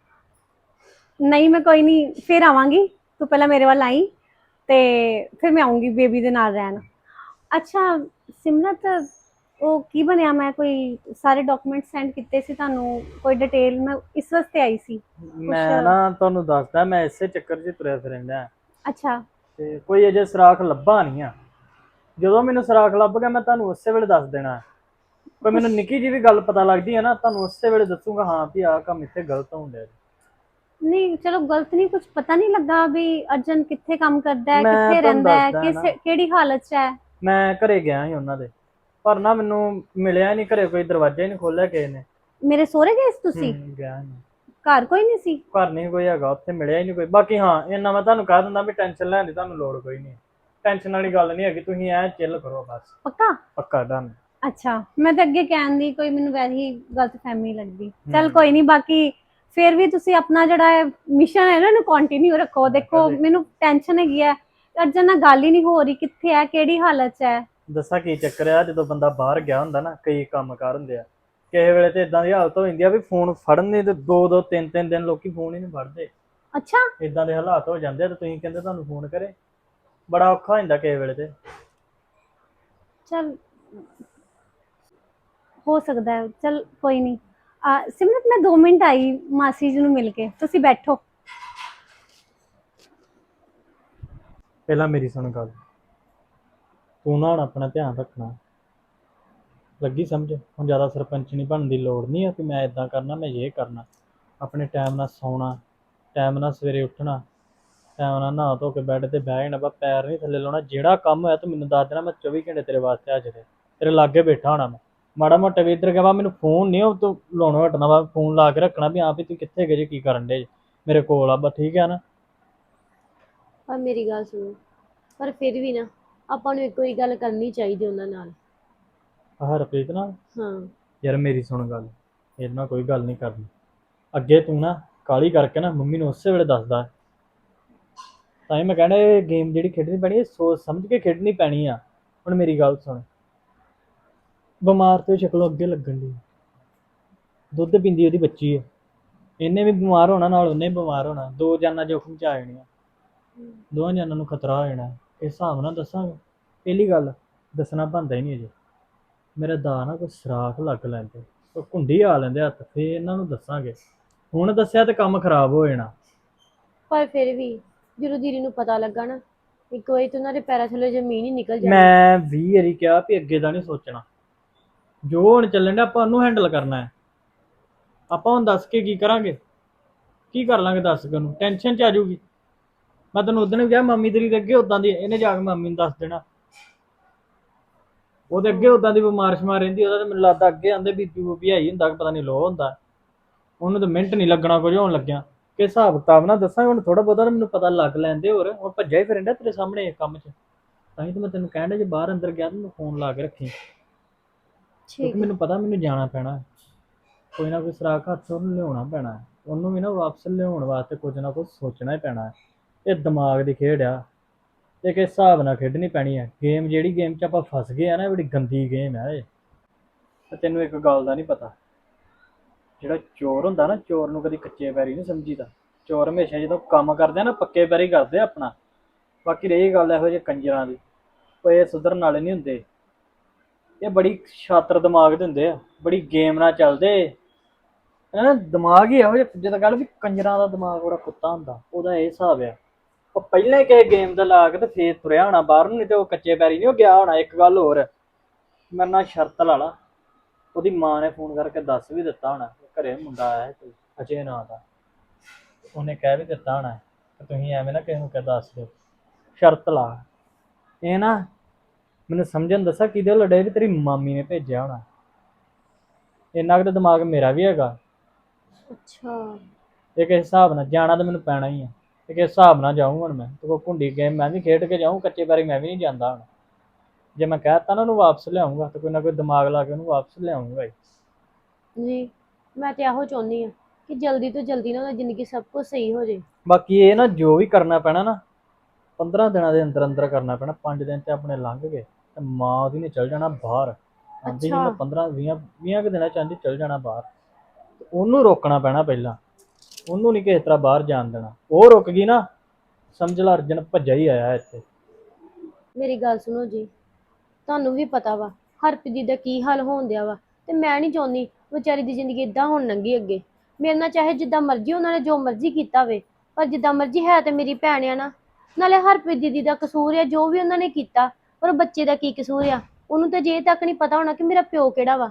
ਨਹੀਂ ਮੈਂ ਕੋਈ ਨਹੀਂ ਫਿਰ ਆਵਾਂਗੀ। ਤੂੰ ਪਹਿਲਾਂ ਮੇਰੇ ਵੱਲ ਆਈ ਤੇ ਫਿਰ ਮੈਂ ਆਉਂਗੀ ਬੇਬੀ ਦੇ ਨਾਲ ਰਹਿਣ। ਅੱਛਾ ਸਿਮਰਤ ਉਹ ਕੀ ਬਣਿਆ? ਮੈਂ ਕੋਈ ਸਾਰੇ ਡਾਕੂਮੈਂਟ ਸੈਂਡ ਕੀਤੇ ਸੀ ਤੁਹਾਨੂੰ? ਕੋਈ ਡਿਟੇਲ ਮੈਂ ਇਸ ਵਾਸਤੇ ਆਈ ਸੀ। ਮੈਂ ਨਾ ਤੁਹਾਨੂੰ ਦੱਸਦਾ ਮੈਂ ਇਸੇ ਚੱਕਰ 'ਚ ਤੁਰਿਆ ਫਿਰਦਾ ਅੱਛਾ। ਤੇ ਕੋਈ ਅਜੇ ਸਰਾਖ ਲੱਭਾ ਨਹੀਂ ਆ। ਜਦੋਂ ਮੈਨੂੰ ਸਰਾਖ ਲੱਭ ਗਿਆ ਮੈਂ ਤੁਹਾਨੂੰ ਉਸੇ ਵੇਲੇ ਦੱਸ ਦੇਣਾ। ਕੋਈ ਮੈਨੂੰ ਨਿੱਕੀ ਜੀ ਵੀ ਗੱਲ ਪਤਾ ਲੱਗਦੀ ਹੈ ਨਾ ਤੁਹਾਨੂੰ ਉਸੇ ਵੇਲੇ ਦੱਸੂਗਾ ਹਾਂ ਵੀ ਆਹ ਕੰਮ ਇੱਥੇ ਗਲਤ ਹੋਣ ਡਿਆ ਨਹੀਂ ਚਲੋ ਗਲਤ ਨਹੀਂ ਕੁਝ ਪਤਾ ਨਹੀਂ ਲੱਗਾ ਵੀ ਅਰਜਨ ਕਿੱਥੇ ਕੰਮ ਕਰਦਾ ਹੈ ਮੈਂ ਕਿੱਥੇ ਤੁਹਾਨੂੰ ਰਹਿੰਦਾ ਹੈ ਦੱਸਦਾ ਕਿਸ ਨਾ। ਕਿਹੜੀ ਹਾਲਤ 'ਚ ਹੈ? ਮੈਂ ਘਰੇ ਗਿਆ ਸੀ ਉਹਨਾਂ ਦੇ ਪਰ ਨਾ ਮੈਨੂੰ ਮਿਲਿਆ ਨਹੀਂ ਘਰੇ ਕੋਈ ਦਰਵਾਜ਼ਾ ਹੀ ਨਹੀਂ ਖੋਲਿਆ ਕਿਸੇ ਨੇ। ਮੇਰੇ ਸਹੁਰੇ ਗਏ ਸੀ ਤੁਸੀਂ? ਹਮ, ਗਿਆ ਨੀ। ਘਰ ਕੋਈ ਨਹੀਂ ਸੀ? ਘਰ ਨਹੀਂ ਕੋਈ ਹੈਗਾ ਉੱਥੇ ਮਿਲਿਆ ਹੀ ਨਹੀਂ ਕੋਈ। ਬਾਕੀ ਹਾਂ ਇਹਨਾਂ ਮੈਂ ਤੁਹਾਨੂੰ ਕਹਿ ਦਿੰਦਾ ਵੀ ਟੈਨਸ਼ਨ ਲੈਣ ਦੀ ਤੁਹਾਨੂੰ ਲੋੜ ਕੋਈ ਨਹੀਂ। ਟੈਨਸ਼ਨ ਵਾਲੀ ਗੱਲ ਨਹੀਂ ਹੈਗੀ ਤੁਸੀਂ ਐ ਚਿੱਲ ਕਰੋ ਬਸ। ਪੱਕਾ? ਪੱਕਾ ਡਨ ਅੱਛਾ ਮੈਂ ਤਾਂ ਅੱਗੇ ਕਹਿਣ ਦੀ ਕੋਈ ਮੈਨੂੰ ਵੈਸੇ ਹੀ ਗਲਤ ਫਹਿਮੀ ਲੱਗਦੀ। ਚੱਲ। ਕੋਈ ਨਹੀਂ ਬਾਕੀ ਫਿਰ ਵੀ ਤੁਸੀਂ ਆਪਣਾ ਜਿਹੜਾ ਮਿਸ਼ਨ ਹੈ ਨਾ ਇਹਨੂੰ ਕੰਟੀਨਿਊ ਰੱਖੋ। ਦੇਖੋ। ਮੈਨੂੰ ਟੈਨਸ਼ਨ ਹੈਗੀ ਹੈ। ਅਰਜਨ ਨਾਲ ਗੱਲ ਹੀ ਨਹੀਂ ਹੋ ਰਹੀ ਕਿੱਥੇ ਹੈ ਕਿਹੜੀ ਹਾਲਤ 'ਚ ਹੈ? ਦੱਸਾਂ ਕੀ ਚੱਕਰ ਆ ਜਦੋਂ ਬੰਦਾ ਬਾਹਰ ਗਿਆ ਹੁੰਦਾ ਨਾ ਕਈ ਕੰਮ ਕਾਰ ਹੁੰਦੇ ਆ। ਕਿਸੇ ਵੇਲੇ ਤੇ ਇਦਾਂ ਦੀ ਹਾਲਤ ਹੋ ਜਾਂਦੀ ਆ ਵੀ ਫੋਨ ਫੜਨ ਤੇ ਦੋ ਦੋ ਤਿੰਨ ਤਿੰਨ ਦਿਨ ਲੋਕੀ ਫੋਨ ਹੀ ਨਹੀਂ ਫੜਦੇ। ਅੱਛਾ। ਇਦਾਂ ਦੇ ਹਾਲਾਤ ਹੋ ਜਾਂਦੇ ਆ ਤੇ ਤੁਸੀਂ ਕਹਿੰਦੇ ਤੁਹਾਨੂੰ ਫੋਨ ਕਰੇ। ਬੜਾ ਔਖਾ ਹੋ ਜਾਂਦਾ ਕਿਸੇ ਵੇਲੇ ਤੇ। ਚਲ ਹੋ ਸਕਦਾ ਹੈ। ਚਲ ਕੋਈ ਨਹੀਂ। ਸਿਮਰਤ, ਮੈਂ 2 ਮਿੰਟ ਆਈ ਮਾਸੀ ਜੀ ਨੂੰ ਮਿਲ ਕੇ। ਤੁਸੀਂ ਬੈਠੋ। ਪਹਿਲਾਂ ਮੇਰੀ ਸੁਣ ਗੱਲ। ਤੂੰ ਨਾ ਹੁਣ ਆਪਣਾ ਧਿਆਨ ਰੱਖਣਾ। ਲੱਗੀ ਸਮਝ? ਹੁਣ ਜ਼ਿਆਦਾ ਸਰਪੰਚ ਨਹੀਂ ਬਣਨ ਦੀ ਲੋੜ ਨਹੀਂ ਆ ਕਿ ਮੈਂ ਇਦਾਂ ਕਰਨਾ, ਮੈਂ ਇਹ ਕਰਨਾ। ਆਪਣੇ ਟਾਈਮ ਨਾਲ ਸੌਣਾ ਟਾਈਮ ਨਾਲ ਸਵੇਰੇ ਉੱਠਣਾ ਟਾਈਮ ਨਾਲ ਨਹਾ ਧੋ ਕੇ ਬੈੱਡ ਤੇ ਬਹਿ ਜਾਣਾ, ਬਸ ਪੈਰ ਨਹੀਂ ਥੱਲੇ ਲਾਉਣਾ। ਜਿਹੜਾ ਕੰਮ ਹੋਇਆ ਤੂੰ ਮੈਨੂੰ ਦੱਸ ਦੇਣਾ, ਮੈਂ 24 ਘੰਟੇ ਤੇਰੇ ਵਾਸਤੇ ਹਾਜ਼ਰ ਹਾਂ ਤੇਰੇ ਲਾਗੇ ਬੈਠਾ ਹੋਣਾ ਮੈਂ। ਮਾੜਾ ਮੋਟਾ ਵੀ ਇੱਧਰ ਕਹਾਂ ਮੈਨੂੰ ਫੋਨ ਨਹੀਂ ਉਹ ਤੋਂ ਲਾਉਣੋਂ ਹਟਣਾ ਵਾ ਫੋਨ ਲਾ ਕੇ ਰੱਖਣਾ ਵੀ ਹਾਂ ਵੀ ਤੂੰ ਕਿੱਥੇ ਗਏ ਜੇ ਕੀ ਕਰਨ ਦੇ ਮੇਰੇ ਕੋਲ ਆ ਬਸ ਠੀਕ ਹੈ ਨਾ। ਪਰ ਮੇਰੀ ਗੱਲ ਸੁਣੋ ਪਰ ਫਿਰ ਵੀ ਨਾ ਆਪਾਂ ਨੂੰ ਇੱਕੋ ਹੀ ਗੱਲ ਕਰਨੀ ਚਾਹੀਦੀ ਉਹਨਾਂ ਨਾਲ। ਆਹ ਹਰਪ੍ਰੀਤ ਨਾਲ ਹਾਂ। ਯਾਰ ਮੇਰੀ ਸੁਣ ਗੱਲ ਇਹਦੇ ਨਾਲ ਕੋਈ ਗੱਲ ਨਹੀਂ ਕਰਨੀ। ਅੱਗੇ ਤੂੰ ਨਾ ਕਾਲੀ ਕਰਕੇ ਨਾ ਮੰਮੀ ਨੂੰ ਉਸੇ ਵੇਲੇ ਦੱਸਦਾ। ਤਾਂ ਹੀ ਮੈਂ ਕਹਿੰਦਾ ਇਹ ਗੇਮ ਜਿਹੜੀ ਖੇਡਣੀ ਪੈਣੀ ਇਹ ਸੋਚ ਸਮਝ ਕੇ ਖੇਡਣੀ ਪੈਣੀ ਆ। ਹੁਣ ਮੇਰੀ ਗੱਲ ਸੁਣ। ਬਿਮਾਰ ਤੋਂ ਸ਼ਕਲੋਂ ਅੱਗੇ ਲੱਗਣ ਦੀ ਦੁੱਧ ਪੀਂਦੀ ਉਹਦੀ ਬੱਚੀ ਆ। ਇਹਨੇ ਵੀ ਬਿਮਾਰ ਹੋਣਾ ਨਾਲ ਉਹਨੇ ਵੀ ਬਿਮਾਰ ਹੋਣਾ। ਦੋ ਜਾਨਾਂ ਜੋਖਮ ਚ ਆ ਜਾਣੀਆਂ। ਦੋਵਾਂ ਜਾਨਾਂ ਨੂੰ ਖਤਰਾ ਹੋ ਜਾਣਾ। ਇਸ ਹਿਸਾਬ ਨਾਲ ਦੱਸਾਂਗੇ। ਪਹਿਲੀ ਗੱਲ ਦੱਸਣਾ ਬੰਦਾ ਹੀ ਨਹੀਂ ਅਜੇ। ਮੇਰਾ ਦਾ ਨਾ ਕੋਈ ਸਰਾਖ ਲੱਗ ਲੈਂਦੇ। ਕੋਈ ਕੁੰਡੀ ਆ ਲੈਂਦੇ ਹੱਥ ਫੇਰ ਇਹਨਾਂ ਨੂੰ ਦੱਸਾਂਗੇ। ਹੁਣ ਦੱਸਿਆ ਤੇ ਕੰਮ ਖਰਾਬ ਹੋ ਜਾਣਾ। ਪਰ ਫਿਰ ਵੀ ਜਦੋਂ ਦੀਦੀ ਨੂੰ ਪਤਾ ਲੱਗਾ ਨਾ ਇੱਕ ਵਾਰੀ ਤਾਂ ਉਹਨਾਂ ਦੇ ਪੈਰਾਂ ਥੱਲੇ ਜ਼ਮੀਨ ਹੀ ਨਿਕਲ ਜਾਣੀ। ਮੈਂ 20 ਵਾਰੀ ਕਿਹਾ ਵੀ ਅੱਗੇ ਦਾ ਨਹੀਂ ਸੋਚਣਾ। ਜੋ ਹੁਣ ਚੱਲਣ ਡਿਆ, ਆਪਾਂ ਉਹਨੂੰ ਹੈਂਡਲ ਕਰਨਾ ਹੈ। ਆਪਾਂ ਹੁਣ ਦੱਸ ਕੇ ਕੀ ਕਰਾਂਗੇ? ਕੀ ਕਰ ਲਾਂਗੇ ਦੱਸ ਕੇ ਉਹਨੂੰ? ਟੈਨਸ਼ਨ ਚ ਆ ਜਾਊਗੀ। ਮੈਂ ਤੈਨੂੰ ਉਦੋਂ ਵੀ ਕਿਹਾ, ਮੰਮੀ ਤੇਰੀ ਦੇ ਅੱਗੇ ਉਦਾਂ ਦੀ, ਇਹਨੇ ਜਾ ਕੇ ਮੰਮੀ ਨੂੰ ਦੱਸ ਦੇਣਾ। ਉਹਦੇ ਅੱਗੇ ਉਦਾਂ ਦੀ ਬਿਮਾਰ ਸ਼ਮਾਰ ਰਹਿੰਦੀ, ਉਹਦਾ ਤਾਂ ਮੈਨੂੰ ਲੱਗਦਾ ਅੱਗੇ ਆਂਦੇ ਬੀਪੀ ਬੂਪੀ ਆਈ ਹੁੰਦਾ ਕਿ ਪਤਾ ਨਹੀਂ ਲੋ ਹੁੰਦਾ। ਉਹਨੂੰ ਤਾਂ ਮਿੰਟ ਨਹੀਂ ਲੱਗਣਾ, ਕੁਝ ਹੋਣ ਲੱਗਿਆ। ਕਿ ਹਿਸਾਬ ਕਿਤਾਬ ਨਾ ਦੱਸਾਂ ਹੁਣ ਥੋੜਾ ਬਹੁਤਾ ਮੈਨੂੰ ਪਤਾ ਲੱਗ ਲੈਂਦੇ ਹੋਰ। ਉਹ ਭੱਜਿਆ ਹੀ ਫਿਰਦਾ ਤੇਰੇ ਸਾਹਮਣੇ ਕੰਮ 'ਚ। ਤਾਂ ਹੀ ਤਾਂ ਮੈਂ ਤੈਨੂੰ ਕਹਿਣ ਡਿਆ, ਜੇ ਬਾਹਰ ਅੰਦਰ ਗਿਆ ਤਾਂ ਮੈਨੂੰ ਫੋਨ ਲਾ ਕੇ ਰੱਖੀ। ਠੀਕ ਕਿਉਂਕਿ ਮੈਨੂੰ ਪਤਾ ਮੈਨੂੰ ਜਾਣਾ ਪੈਣਾ ਹੈ। ਕੋਈ ਨਾ ਕੋਈ ਸਰਾਖ ਹੱਥ ਉਹਨੂੰ ਲਿਆਉਣਾ ਪੈਣਾ ਹੈ। ਉਹਨੂੰ ਵੀ ਨਾ ਵਾਪਸ ਲਿਆਉਣ ਵਾਸਤੇ ਕੁਝ ਨਾ ਕੁਝ ਸੋਚਣਾ ਹੀ ਪੈਣਾ ਹੈ। ਇਹ ਦਿਮਾਗ ਦੀ ਖੇਡ ਆ। ਇਹ ਕਿਸ ਹਿਸਾਬ ਨਾਲ ਖੇਡਣੀ ਪੈਣੀ ਹੈ। ਗੇਮ ਜਿਹੜੀ ਗੇਮ 'ਚ ਆਪਾਂ ਫਸ ਗਏ ਆ ਨਾ ਇਹ ਬੜੀ ਗੰਦੀ ਗੇਮ ਹੈ ਇਹ। ਤੇ ਤੈਨੂੰ ਇੱਕ ਗੱਲ ਦਾ ਨਹੀਂ ਪਤਾ। ਜਿਹੜਾ ਚੋਰ ਹੁੰਦਾ ਨਾ ਚੋਰ ਨੂੰ ਕਦੀ ਕੱਚੇ ਪੈਰੀ ਨਹੀਂ ਸਮਝੀਦਾ। ਚੋਰ ਹਮੇਸ਼ਾ ਜਦੋਂ ਕੰਮ ਕਰਦੇ ਆ ਨਾ ਪੱਕੇ ਪੈਰੀ ਕਰਦੇ ਆ ਆਪਣਾ। ਬਾਕੀ ਰਹੀ ਗੱਲ ਇਹੋ ਜਿਹੇ ਕੰਜਰਾਂ ਦੀ। ਉਹ ਇਹ ਸੁਧਰਨ ਵਾਲੇ ਨਹੀਂ ਹੁੰਦੇ। ਇਹ ਬੜੀ ਸ਼ਾਤਰ ਦਿਮਾਗ ਦੇ ਹੁੰਦੇ ਆ, ਬੜੀ ਗੇਮ ਨਾਲ ਚੱਲਦੇ। ਇਹਨਾਂ ਦਿਮਾਗ ਹੀ ਇਹੋ ਜਿਹਾ ਜਦੋਂ ਗੱਲ ਵੀ ਕੰਜਰਾਂ ਦਾ ਦਿਮਾਗ ਬੜਾ ਕੁੱਤਾ ਹੁੰਦਾ, ਉਹਦਾ ਇਹ ਹਿਸਾਬ ਆ। ਉਹ ਪਹਿਲਾਂ ਹੀ ਕਿਸੇ ਗੇਮ ਦਾ ਲਾ ਕੇ ਤੇ ਫੇਰ ਤੁਰਿਆ ਹੋਣਾ ਬਾਹਰ ਨੂੰ ਨਹੀਂ ਤੇ ਉਹ ਕੱਚੇ ਪੈਰੀ ਨਹੀਂ, ਉਹ ਗਿਆ ਹੋਣਾ, ਇੱਕ ਗੱਲ ਹੋਰ। ਮੇਰੇ ਨਾਲ ਸ਼ਰਤ ਲਾ ਲਾ, ਉਹਦੀ ਮਾਂ ਨੇ ਫੋਨ ਕਰਕੇ ਦੱਸ ਵੀ ਦਿੱਤਾ ਹੋਣਾ ਕਿ ਘਰੇ ਮੁੰਡਾ ਆਇਆ ਕੋਈ, ਅਜੇ ਨਾਂ ਦਾ। ਉਹਨੇ ਕਹਿ ਵੀ ਦਿੱਤਾ ਹੋਣਾ, ਕਿ ਤੁਸੀਂ ਐਵੇਂ ਨਾ ਕਿਸੇ ਨੂੰ ਕਹਿ ਦੱਸ ਦਿਓ। ਸ਼ਰਤ ਲਾ। ਇਹ ਨਾ ਮੈਨੂੰ ਸਮਝਣ ਦੱਸਾ ਕਿਹਦੇ ਲੜੇ ਵੀ ਤੇਰੀ ਮਾਮੀ ਨੇ ਭੇਜਿਆ ਹੋਣਾ। ਇੰਨਾ ਕੁ ਤਾਂ ਦਿਮਾਗ ਮੇਰਾ ਵੀ ਹੈਗਾ। ਅੱਛਾ। ਇਹ ਕਿਸ ਹਿਸਾਬ ਨਾਲ ਜਾਣਾ ਤਾਂ ਮੈਨੂੰ ਪੈਣਾ ਹੀ ਆ। ਕਿਸ ਹਿਸਾਬ ਨਾਲ ਜਾਊਂ ਹੁਣ ਮੈਂ। ਤੇ ਕੁੰਡੀ ਗੇਮ ਮੈਂ ਵੀ ਖੇਡ ਕੇ ਜਾਊਂ ਕੱਚੇ ਪੈਰੀ ਮੈਂ ਵੀ ਨਹੀਂ ਜਾਂਦਾ ਹੁਣ। ਜੇ ਮੈਂ ਕਹਿਤਾ ਨਾ ਉਹਨੂੰ ਵਾਪਸ ਲਿਆਉਂਗਾ ਤੇ ਕੋਈ ਨਾ ਕੋਈ ਦਿਮਾਗ ਲਾ ਕੇ ਉਹਨੂੰ ਵਾਪਸ ਲਿਆਉਂਗਾ ਹੀ। ਜੀ ਮੈਂ ਤੇ ਇਹੋ ਚਾਹੁੰਦੀ ਆ ਕਿ ਜਲਦੀ ਤੋਂ ਜਲਦੀ ਨਾ ਉਹਦੀ ਜ਼ਿੰਦਗੀ ਸਭ ਕੁਝ ਸਹੀ ਹੋ ਜੇ ਬਾਕੀ ਇਹ ਨਾ ਜੋ ਵੀ ਕਰਨਾ ਪੈਣਾ ਨਾ 15 ਦਿਨਾਂ ਦੇ ਅੰਦਰ ਅੰਦਰ ਕਰਨਾ ਪੈਣਾ 5 ਦਿਨ ਤੇ ਆਪਣੇ ਲੰਘ ਗਏ। ਤੇ ਮਾਂ ਉਹਦੀ ਨੇ ਚਲ ਜਾਣਾ ਬਾਹਰ। ਆਂਦੀ ਮੈਂ ਅੱਛਾ। 15 20 20 ਕੁ ਦਿਨਾਂ ਚ ਆਂਦੀ ਚਲ ਜਾਣਾ ਬਾਹਰ। ਤੇ ਉਹਨੂੰ ਰੋਕਣਾ ਪੈਣਾ ਪਹਿਲਾਂ। ਉਹਨੂੰ ਨਹੀਂ ਕਿਸੇ ਤਰ੍ਹਾਂ ਬਾਹਰ ਜਾਣ ਦੇਣਾ। ਉਹ ਰੁਕ ਗਈ ਨਾ ਸਮਝ ਲਾ ਅਰਜਨ ਭੱਜਾ ਹੀ ਆਇਆ ਇੱਥੇ। ਮੇਰੀ ਗੱਲ ਸੁਣੋ ਜੀ। ਤੁਹਾਨੂੰ ਵੀ ਪਤਾ ਵਾ ਹਰਪ੍ਰੀਤ ਦਾ ਕੀ ਹਾਲ ਹੋਣ ਦਿਆ ਵਾ। ਤੇ ਮੈਂ ਨਹੀਂ ਚਾਹੁੰਦੀ ਵਿਚਾਰੀ ਦੀ ਜ਼ਿੰਦਗੀ ਇਦਾਂ ਹੋਣ ਲੰਗੀ ਅੱਗੇ। ਮੇਰੇ ਨਾਲ ਚਾਹੇ ਜਿੱਦਾਂ ਮਰਜ਼ੀ ਉਹਨਾਂ ਨੇ ਜੋ ਮਰਜ਼ੀ ਕੀਤਾ ਵੇ ਪਰ ਜਿੱਦਾਂ ਮਰਜ਼ੀ ਹੈ ਤੇ ਮੇਰੀ ਭੈਣ ਆ ਨਾ। ਨਾਲੇ ਹਰਪ੍ਰੀਤ ਦੀਦੀ ਦਾ ਕਸੂਰ ਆ ਜੋ ਵੀ ਉਹਨਾਂ ਨੇ ਕੀਤਾ ਪਰ ਉਹ ਬੱਚੇ ਦਾ ਕੀ ਕਸੂਰ ਆ? ਉਹਨੂੰ ਤਾਂ ਜੇ ਤੱਕ ਨਹੀਂ ਪਤਾ ਹੋਣਾ ਕਿ ਮੇਰਾ ਪਿਓ ਕਿਹੜਾ ਵਾ।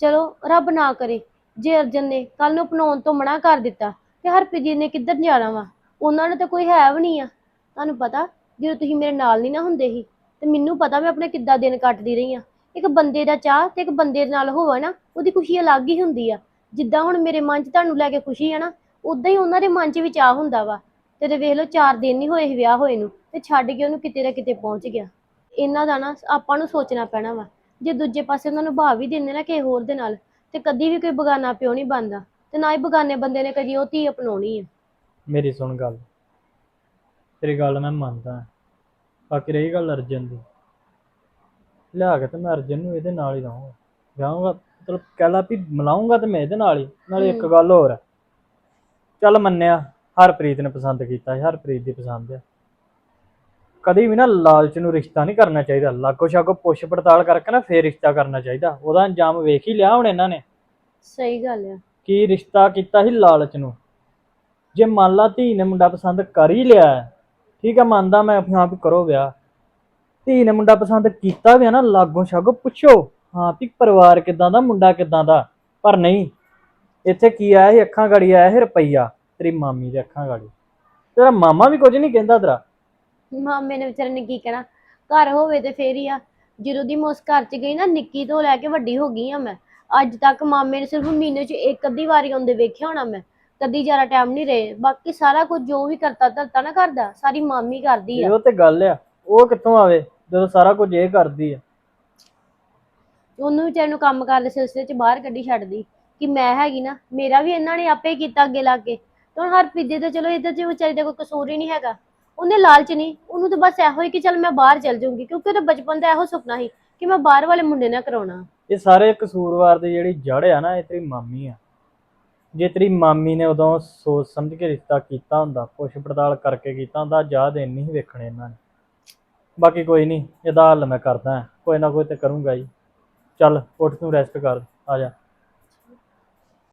ਚਲੋ, ਰੱਬ ਨਾ ਕਰੇ। ਜੇ ਅਰਜਨ ਨੇ ਕੱਲ ਨੂੰ ਅਪਣਾਉਣ ਤੋਂ ਮਨਾ ਕਰ ਦਿੱਤਾ ਤੇ ਹਰਪ੍ਰੀਤ ਨੇ ਕਿੱਧਰ ਜਾਣਾ ਵਾ? ਉਹਨਾਂ ਨੂੰ ਤਾਂ ਕੋਈ ਹੈ ਵੀ ਨਹੀਂ ਆ। ਤੁਹਾਨੂੰ ਪਤਾ, ਜਦੋਂ ਤੁਸੀਂ ਮੇਰੇ ਨਾਲ ਨਹੀਂ ਨਾ ਹੁੰਦੇ ਸੀ, ਤੇ ਮੈਨੂੰ ਪਤਾ ਮੈਂ ਆਪਣੇ ਕਿੱਦਾਂ ਦਿਨ ਕੱਟਦੀ ਰਹੀ ਆ। ਇੱਕ ਬੰਦੇ ਦਾ ਚਾਹ ਤੇ ਇੱਕ ਬੰਦੇ ਨਾਲ ਹੋਵੇ ਨਾ, ਉਹਦੀ ਖੁਸ਼ੀ ਅਲੱਗ ਹੀ ਹੁੰਦੀ ਆ। ਜਿੱਦਾਂ ਹੁਣ ਮੇਰੇ ਮਨ 'ਚ ਤੁਹਾਨੂੰ ਲੈ ਕੇ ਖੁਸ਼ੀ ਆ ਨਾ ਉਦਾਂ ਹੀ ਉਹਨਾਂ ਦੇ ਮਨ 'ਚ ਵੀ ਚਾਹ ਹੁੰਦਾ ਵਾ। ਤੇ ਵੇਖ ਲਓ 4 ਦਿਨ ਨਹੀਂ ਹੋਏ ਸੀ ਵਿਆਹ ਹੋਏ ਨੂੰ, ਤੇ ਛੱਡ ਕੇ ਉਹਨੂੰ ਕਿਤੇ ਨਾ ਕਿਤੇ ਪਹੁੰਚ ਗਿਆ। ਇਹਨਾਂ ਦਾ ਨਾ ਆਪਾਂ ਨੂੰ ਸੋਚਣਾ ਪੈਣਾ ਵਾ। ਜੇ ਦੂਜੇ ਪਾਸੇ ਉਹਨਾਂ ਨੂੰ ਭਾਵ ਵੀ ਦਿੰਦੇ ਨਾ ਕਿਸੇ ਹੋਰ ਦੇ ਨਾਲ ਤੇ ਕਦੀ ਵੀ ਕੋਈ ਬਗਾਨਾ ਪਿਓ ਨਹੀਂ ਬਣਦਾ ਤੇ ਨਾ ਹੀ ਬਗਾਨੇ ਬੰਦੇ ਨੇ ਕਦੀ ਉਹ ਧੀ ਅਪਣਾਉਣੀ ਆ। ਮੇਰੀ ਸੁਣ ਗੱਲ। ਤੇਰੀ ਗੱਲ ਮੈਂ ਮੰਨਦਾ। ਬਾਕੀ ਰਹੀ ਗੱਲ ਅਰਜਨ ਦੀ। ਲਿਆ ਕੇ ਤੇ ਮੈਂ ਅਰਜਨ ਨੂੰ ਇਹਦੇ ਨਾਲ ਹੀ ਰਹੂੰਗਾ ਜਾਊਂਗਾ ਮਤਲਬ ਕਹਿ ਲਾ ਵੀ ਮਿਲਾਉਂਗਾ ਤੇ ਮੈਂ ਇਹਦੇ ਨਾਲ ਹੀ ਨਾਲੇ ਇੱਕ ਗੱਲ ਹੋਰ ਹੈ। ਚੱਲ ਮੰਨਿਆ ਹਰਪ੍ਰੀਤ ਨੇ ਪਸੰਦ ਕੀਤਾ ਸੀ, ਹਰਪ੍ਰੀਤ ਦੀ ਪਸੰਦ ਆ। ਕਦੀ ਵੀ ਨਾ ਲਾਲਚ ਨੂੰ ਰਿਸ਼ਤਾ ਨਹੀਂ ਕਰਨਾ ਚਾਹੀਦਾ। ਲਾਗੋ ਛਾਗੋ ਪੁੱਛ ਪੜਤਾਲ ਕਰਕੇ ਨਾ ਫੇਰ ਰਿਸ਼ਤਾ ਕਰਨਾ ਚਾਹੀਦਾ। ਉਹਦਾ ਅੰਜਾਮ ਵੇਖ ਹੀ ਲਿਆ ਹੁਣ ਇਹਨਾਂ ਨੇ। ਸਹੀ ਗੱਲ ਆ। ਕੀ ਰਿਸ਼ਤਾ ਕੀਤਾ ਸੀ ਲਾਲਚ ਨੂੰ? ਜੇ ਮੰਨ ਲਾ ਧੀ ਨੇ ਮੁੰਡਾ ਪਸੰਦ ਕਰ ਹੀ ਲਿਆ ਠੀਕ ਹੈ ਮੰਨਦਾ ਮੈਂ ਹਾਂ ਵੀ ਕਰੋ ਵਿਆਹ। ਧੀ ਨੇ ਮੁੰਡਾ ਪਸੰਦ ਕੀਤਾ ਵੀ ਹੈ ਨਾ ਲਾਗੋਂ ਛਾਗੋ ਪੁੱਛੋ ਹਾਂ ਵੀ ਪਰਿਵਾਰ ਕਿਦਾਂ ਦਾ ਮੁੰਡਾ ਕਿਦਾਂ ਦਾ? ਪਰ ਨਹੀਂ ਇੱਥੇ ਕੀ ਆਇਆ ਸੀ? ਅੱਖਾਂ ਗਾੜੀ ਆਇਆ ਸੀ ਰੁਪਈਆ ਤੇਰੀ ਮਾਮੀ ਦੇ ਅੱਖਾਂ ਗਾੜੀ। ਤੇਰਾ ਮਾਮਾ ਵੀ ਕੁਝ ਨਹੀਂ ਕਹਿੰਦਾ ਤੇਰਾ। ਮਾਮੇ ਨੇ ਵਿਚਾਰੇ ਨੇ ਕੀ ਕਹਿਣਾ? ਘਰ ਹੋਵੇ ਤੇ ਫੇਰ ਹੀ ਆ। ਜਦੋਂ ਦੀ ਮੈਂ ਉਸ ਘਰ ਚ ਗਈ ਨਾ ਨਿੱਕੀ ਤੋਂ ਲੈ ਕੇ ਵੱਡੀ ਹੋ ਗਈ ਆ ਮੈਂ। ਅੱਜ ਤੱਕ ਮਾਮੇ ਨੇ ਸਿਰਫ ਮਹੀਨੇ ਚ ਇੱਕ ਅੱਧੀ ਵਾਰੀ ਆਉਂਦੇ ਵੇਖਿਆ ਹੋਣਾ ਮੈਂ। ਕਦੀ ਜ਼ਿਆਦਾ ਟਾਈਮ ਨਹੀਂ ਰਹੇ। ਬਾਕੀ ਸਾਰਾ ਕੁਝ ਜੋ ਵੀ ਕਰਤਾ ਧਰਤਾ ਨਾ ਕਰਦਾ ਸਾਰੀ ਮਾਮੀ ਕਰਦੀ ਆ। ਇਹ ਉਹ ਤੇ ਗੱਲ ਆ। ਉਹ ਕਿੱਥੋਂ ਆਵੇ ਜਦੋਂ ਸਾਰਾ ਕੁਝ ਇਹ ਕਰਦੀ ਆ। ਉਹਨੂੰ ਵਿਚਾਰੇ ਨੂੰ ਕੰਮ ਕਾਰ ਦੇ ਸਿਲਸਿਲੇ ਚ ਬਾਹਰ ਕੱਢੀ ਛੱਡਦੀ। ਕਿ ਮੈਂ ਹੈਗੀ ਨਾ ਮੇਰਾ ਵੀ ਇਹਨਾਂ ਨੇ ਆਪੇ ਕੀਤਾ ਅੱਗੇ ਲੱਗ ਕੇ। ਤੇ ਹੁਣ ਹਰ ਪਿੱਜੇ ਤੇ ਚਲੋ ਇਹਦੇ ਚ ਵਿਚਾਰੀ ਦਾ ਕੋਈ ਕਸੂਰ ਹੀ ਨਹੀਂ ਹੈਗਾ। ਉਹਨੇ ਲਾਲਚ ਨਹੀਂ, ਉਹਨੂੰ ਤਾਂ ਬਸ ਇਹੋ ਹੀ ਕਿ ਚਲ ਮੈਂ ਬਾਹਰ ਚਲ ਜਾਊਂਗੀ, ਕਿਉਂਕਿ ਉਹਦਾ ਬਚਪਨ ਦਾ ਇਹੋ ਸੁਪਨਾ ਸੀ ਕਿ ਮੈਂ ਬਾਹਰ ਵਾਲੇ ਮੁੰਡੇ ਨਾਲ ਕਰਾਉਣਾ। ਇਹ ਸਾਰੇ ਕਸੂਰਵਾਰ ਦੀ ਜਿਹੜੀ ਜੜ ਆ ਨਾ, ਇਹ ਤੇਰੀ ਮਾਮੀ ਆ। ਜੇ ਤੇਰੀ ਮਾਮੀ ਨੇ ਉਦੋਂ ਸੋਚ ਸਮਝ ਕੇ ਰਿਸ਼ਤਾ ਕੀਤਾ ਹੁੰਦਾ ਪੁੱਛ ਪੜਤਾਲ ਕਰਕੇ ਕੀਤਾ ਹੁੰਦਾ ਜਾ ਦਿਨ ਨਹੀਂ ਵੇਖਣੇ ਇਹਨਾਂ ਨੇ। ਬਾਕੀ ਕੋਈ ਨਹੀਂ, ਇਹਦਾ ਹੱਲ ਮੈਂ ਕਰਦਾ, ਕੋਈ ਨਾ ਕੋਈ ਤੇ ਕਰੂੰਗਾ ਜੀ। ਚੱਲ, ਉੱਠ ਤੂੰ ਰੈਸਟ ਕਰ, ਆ ਜਾ।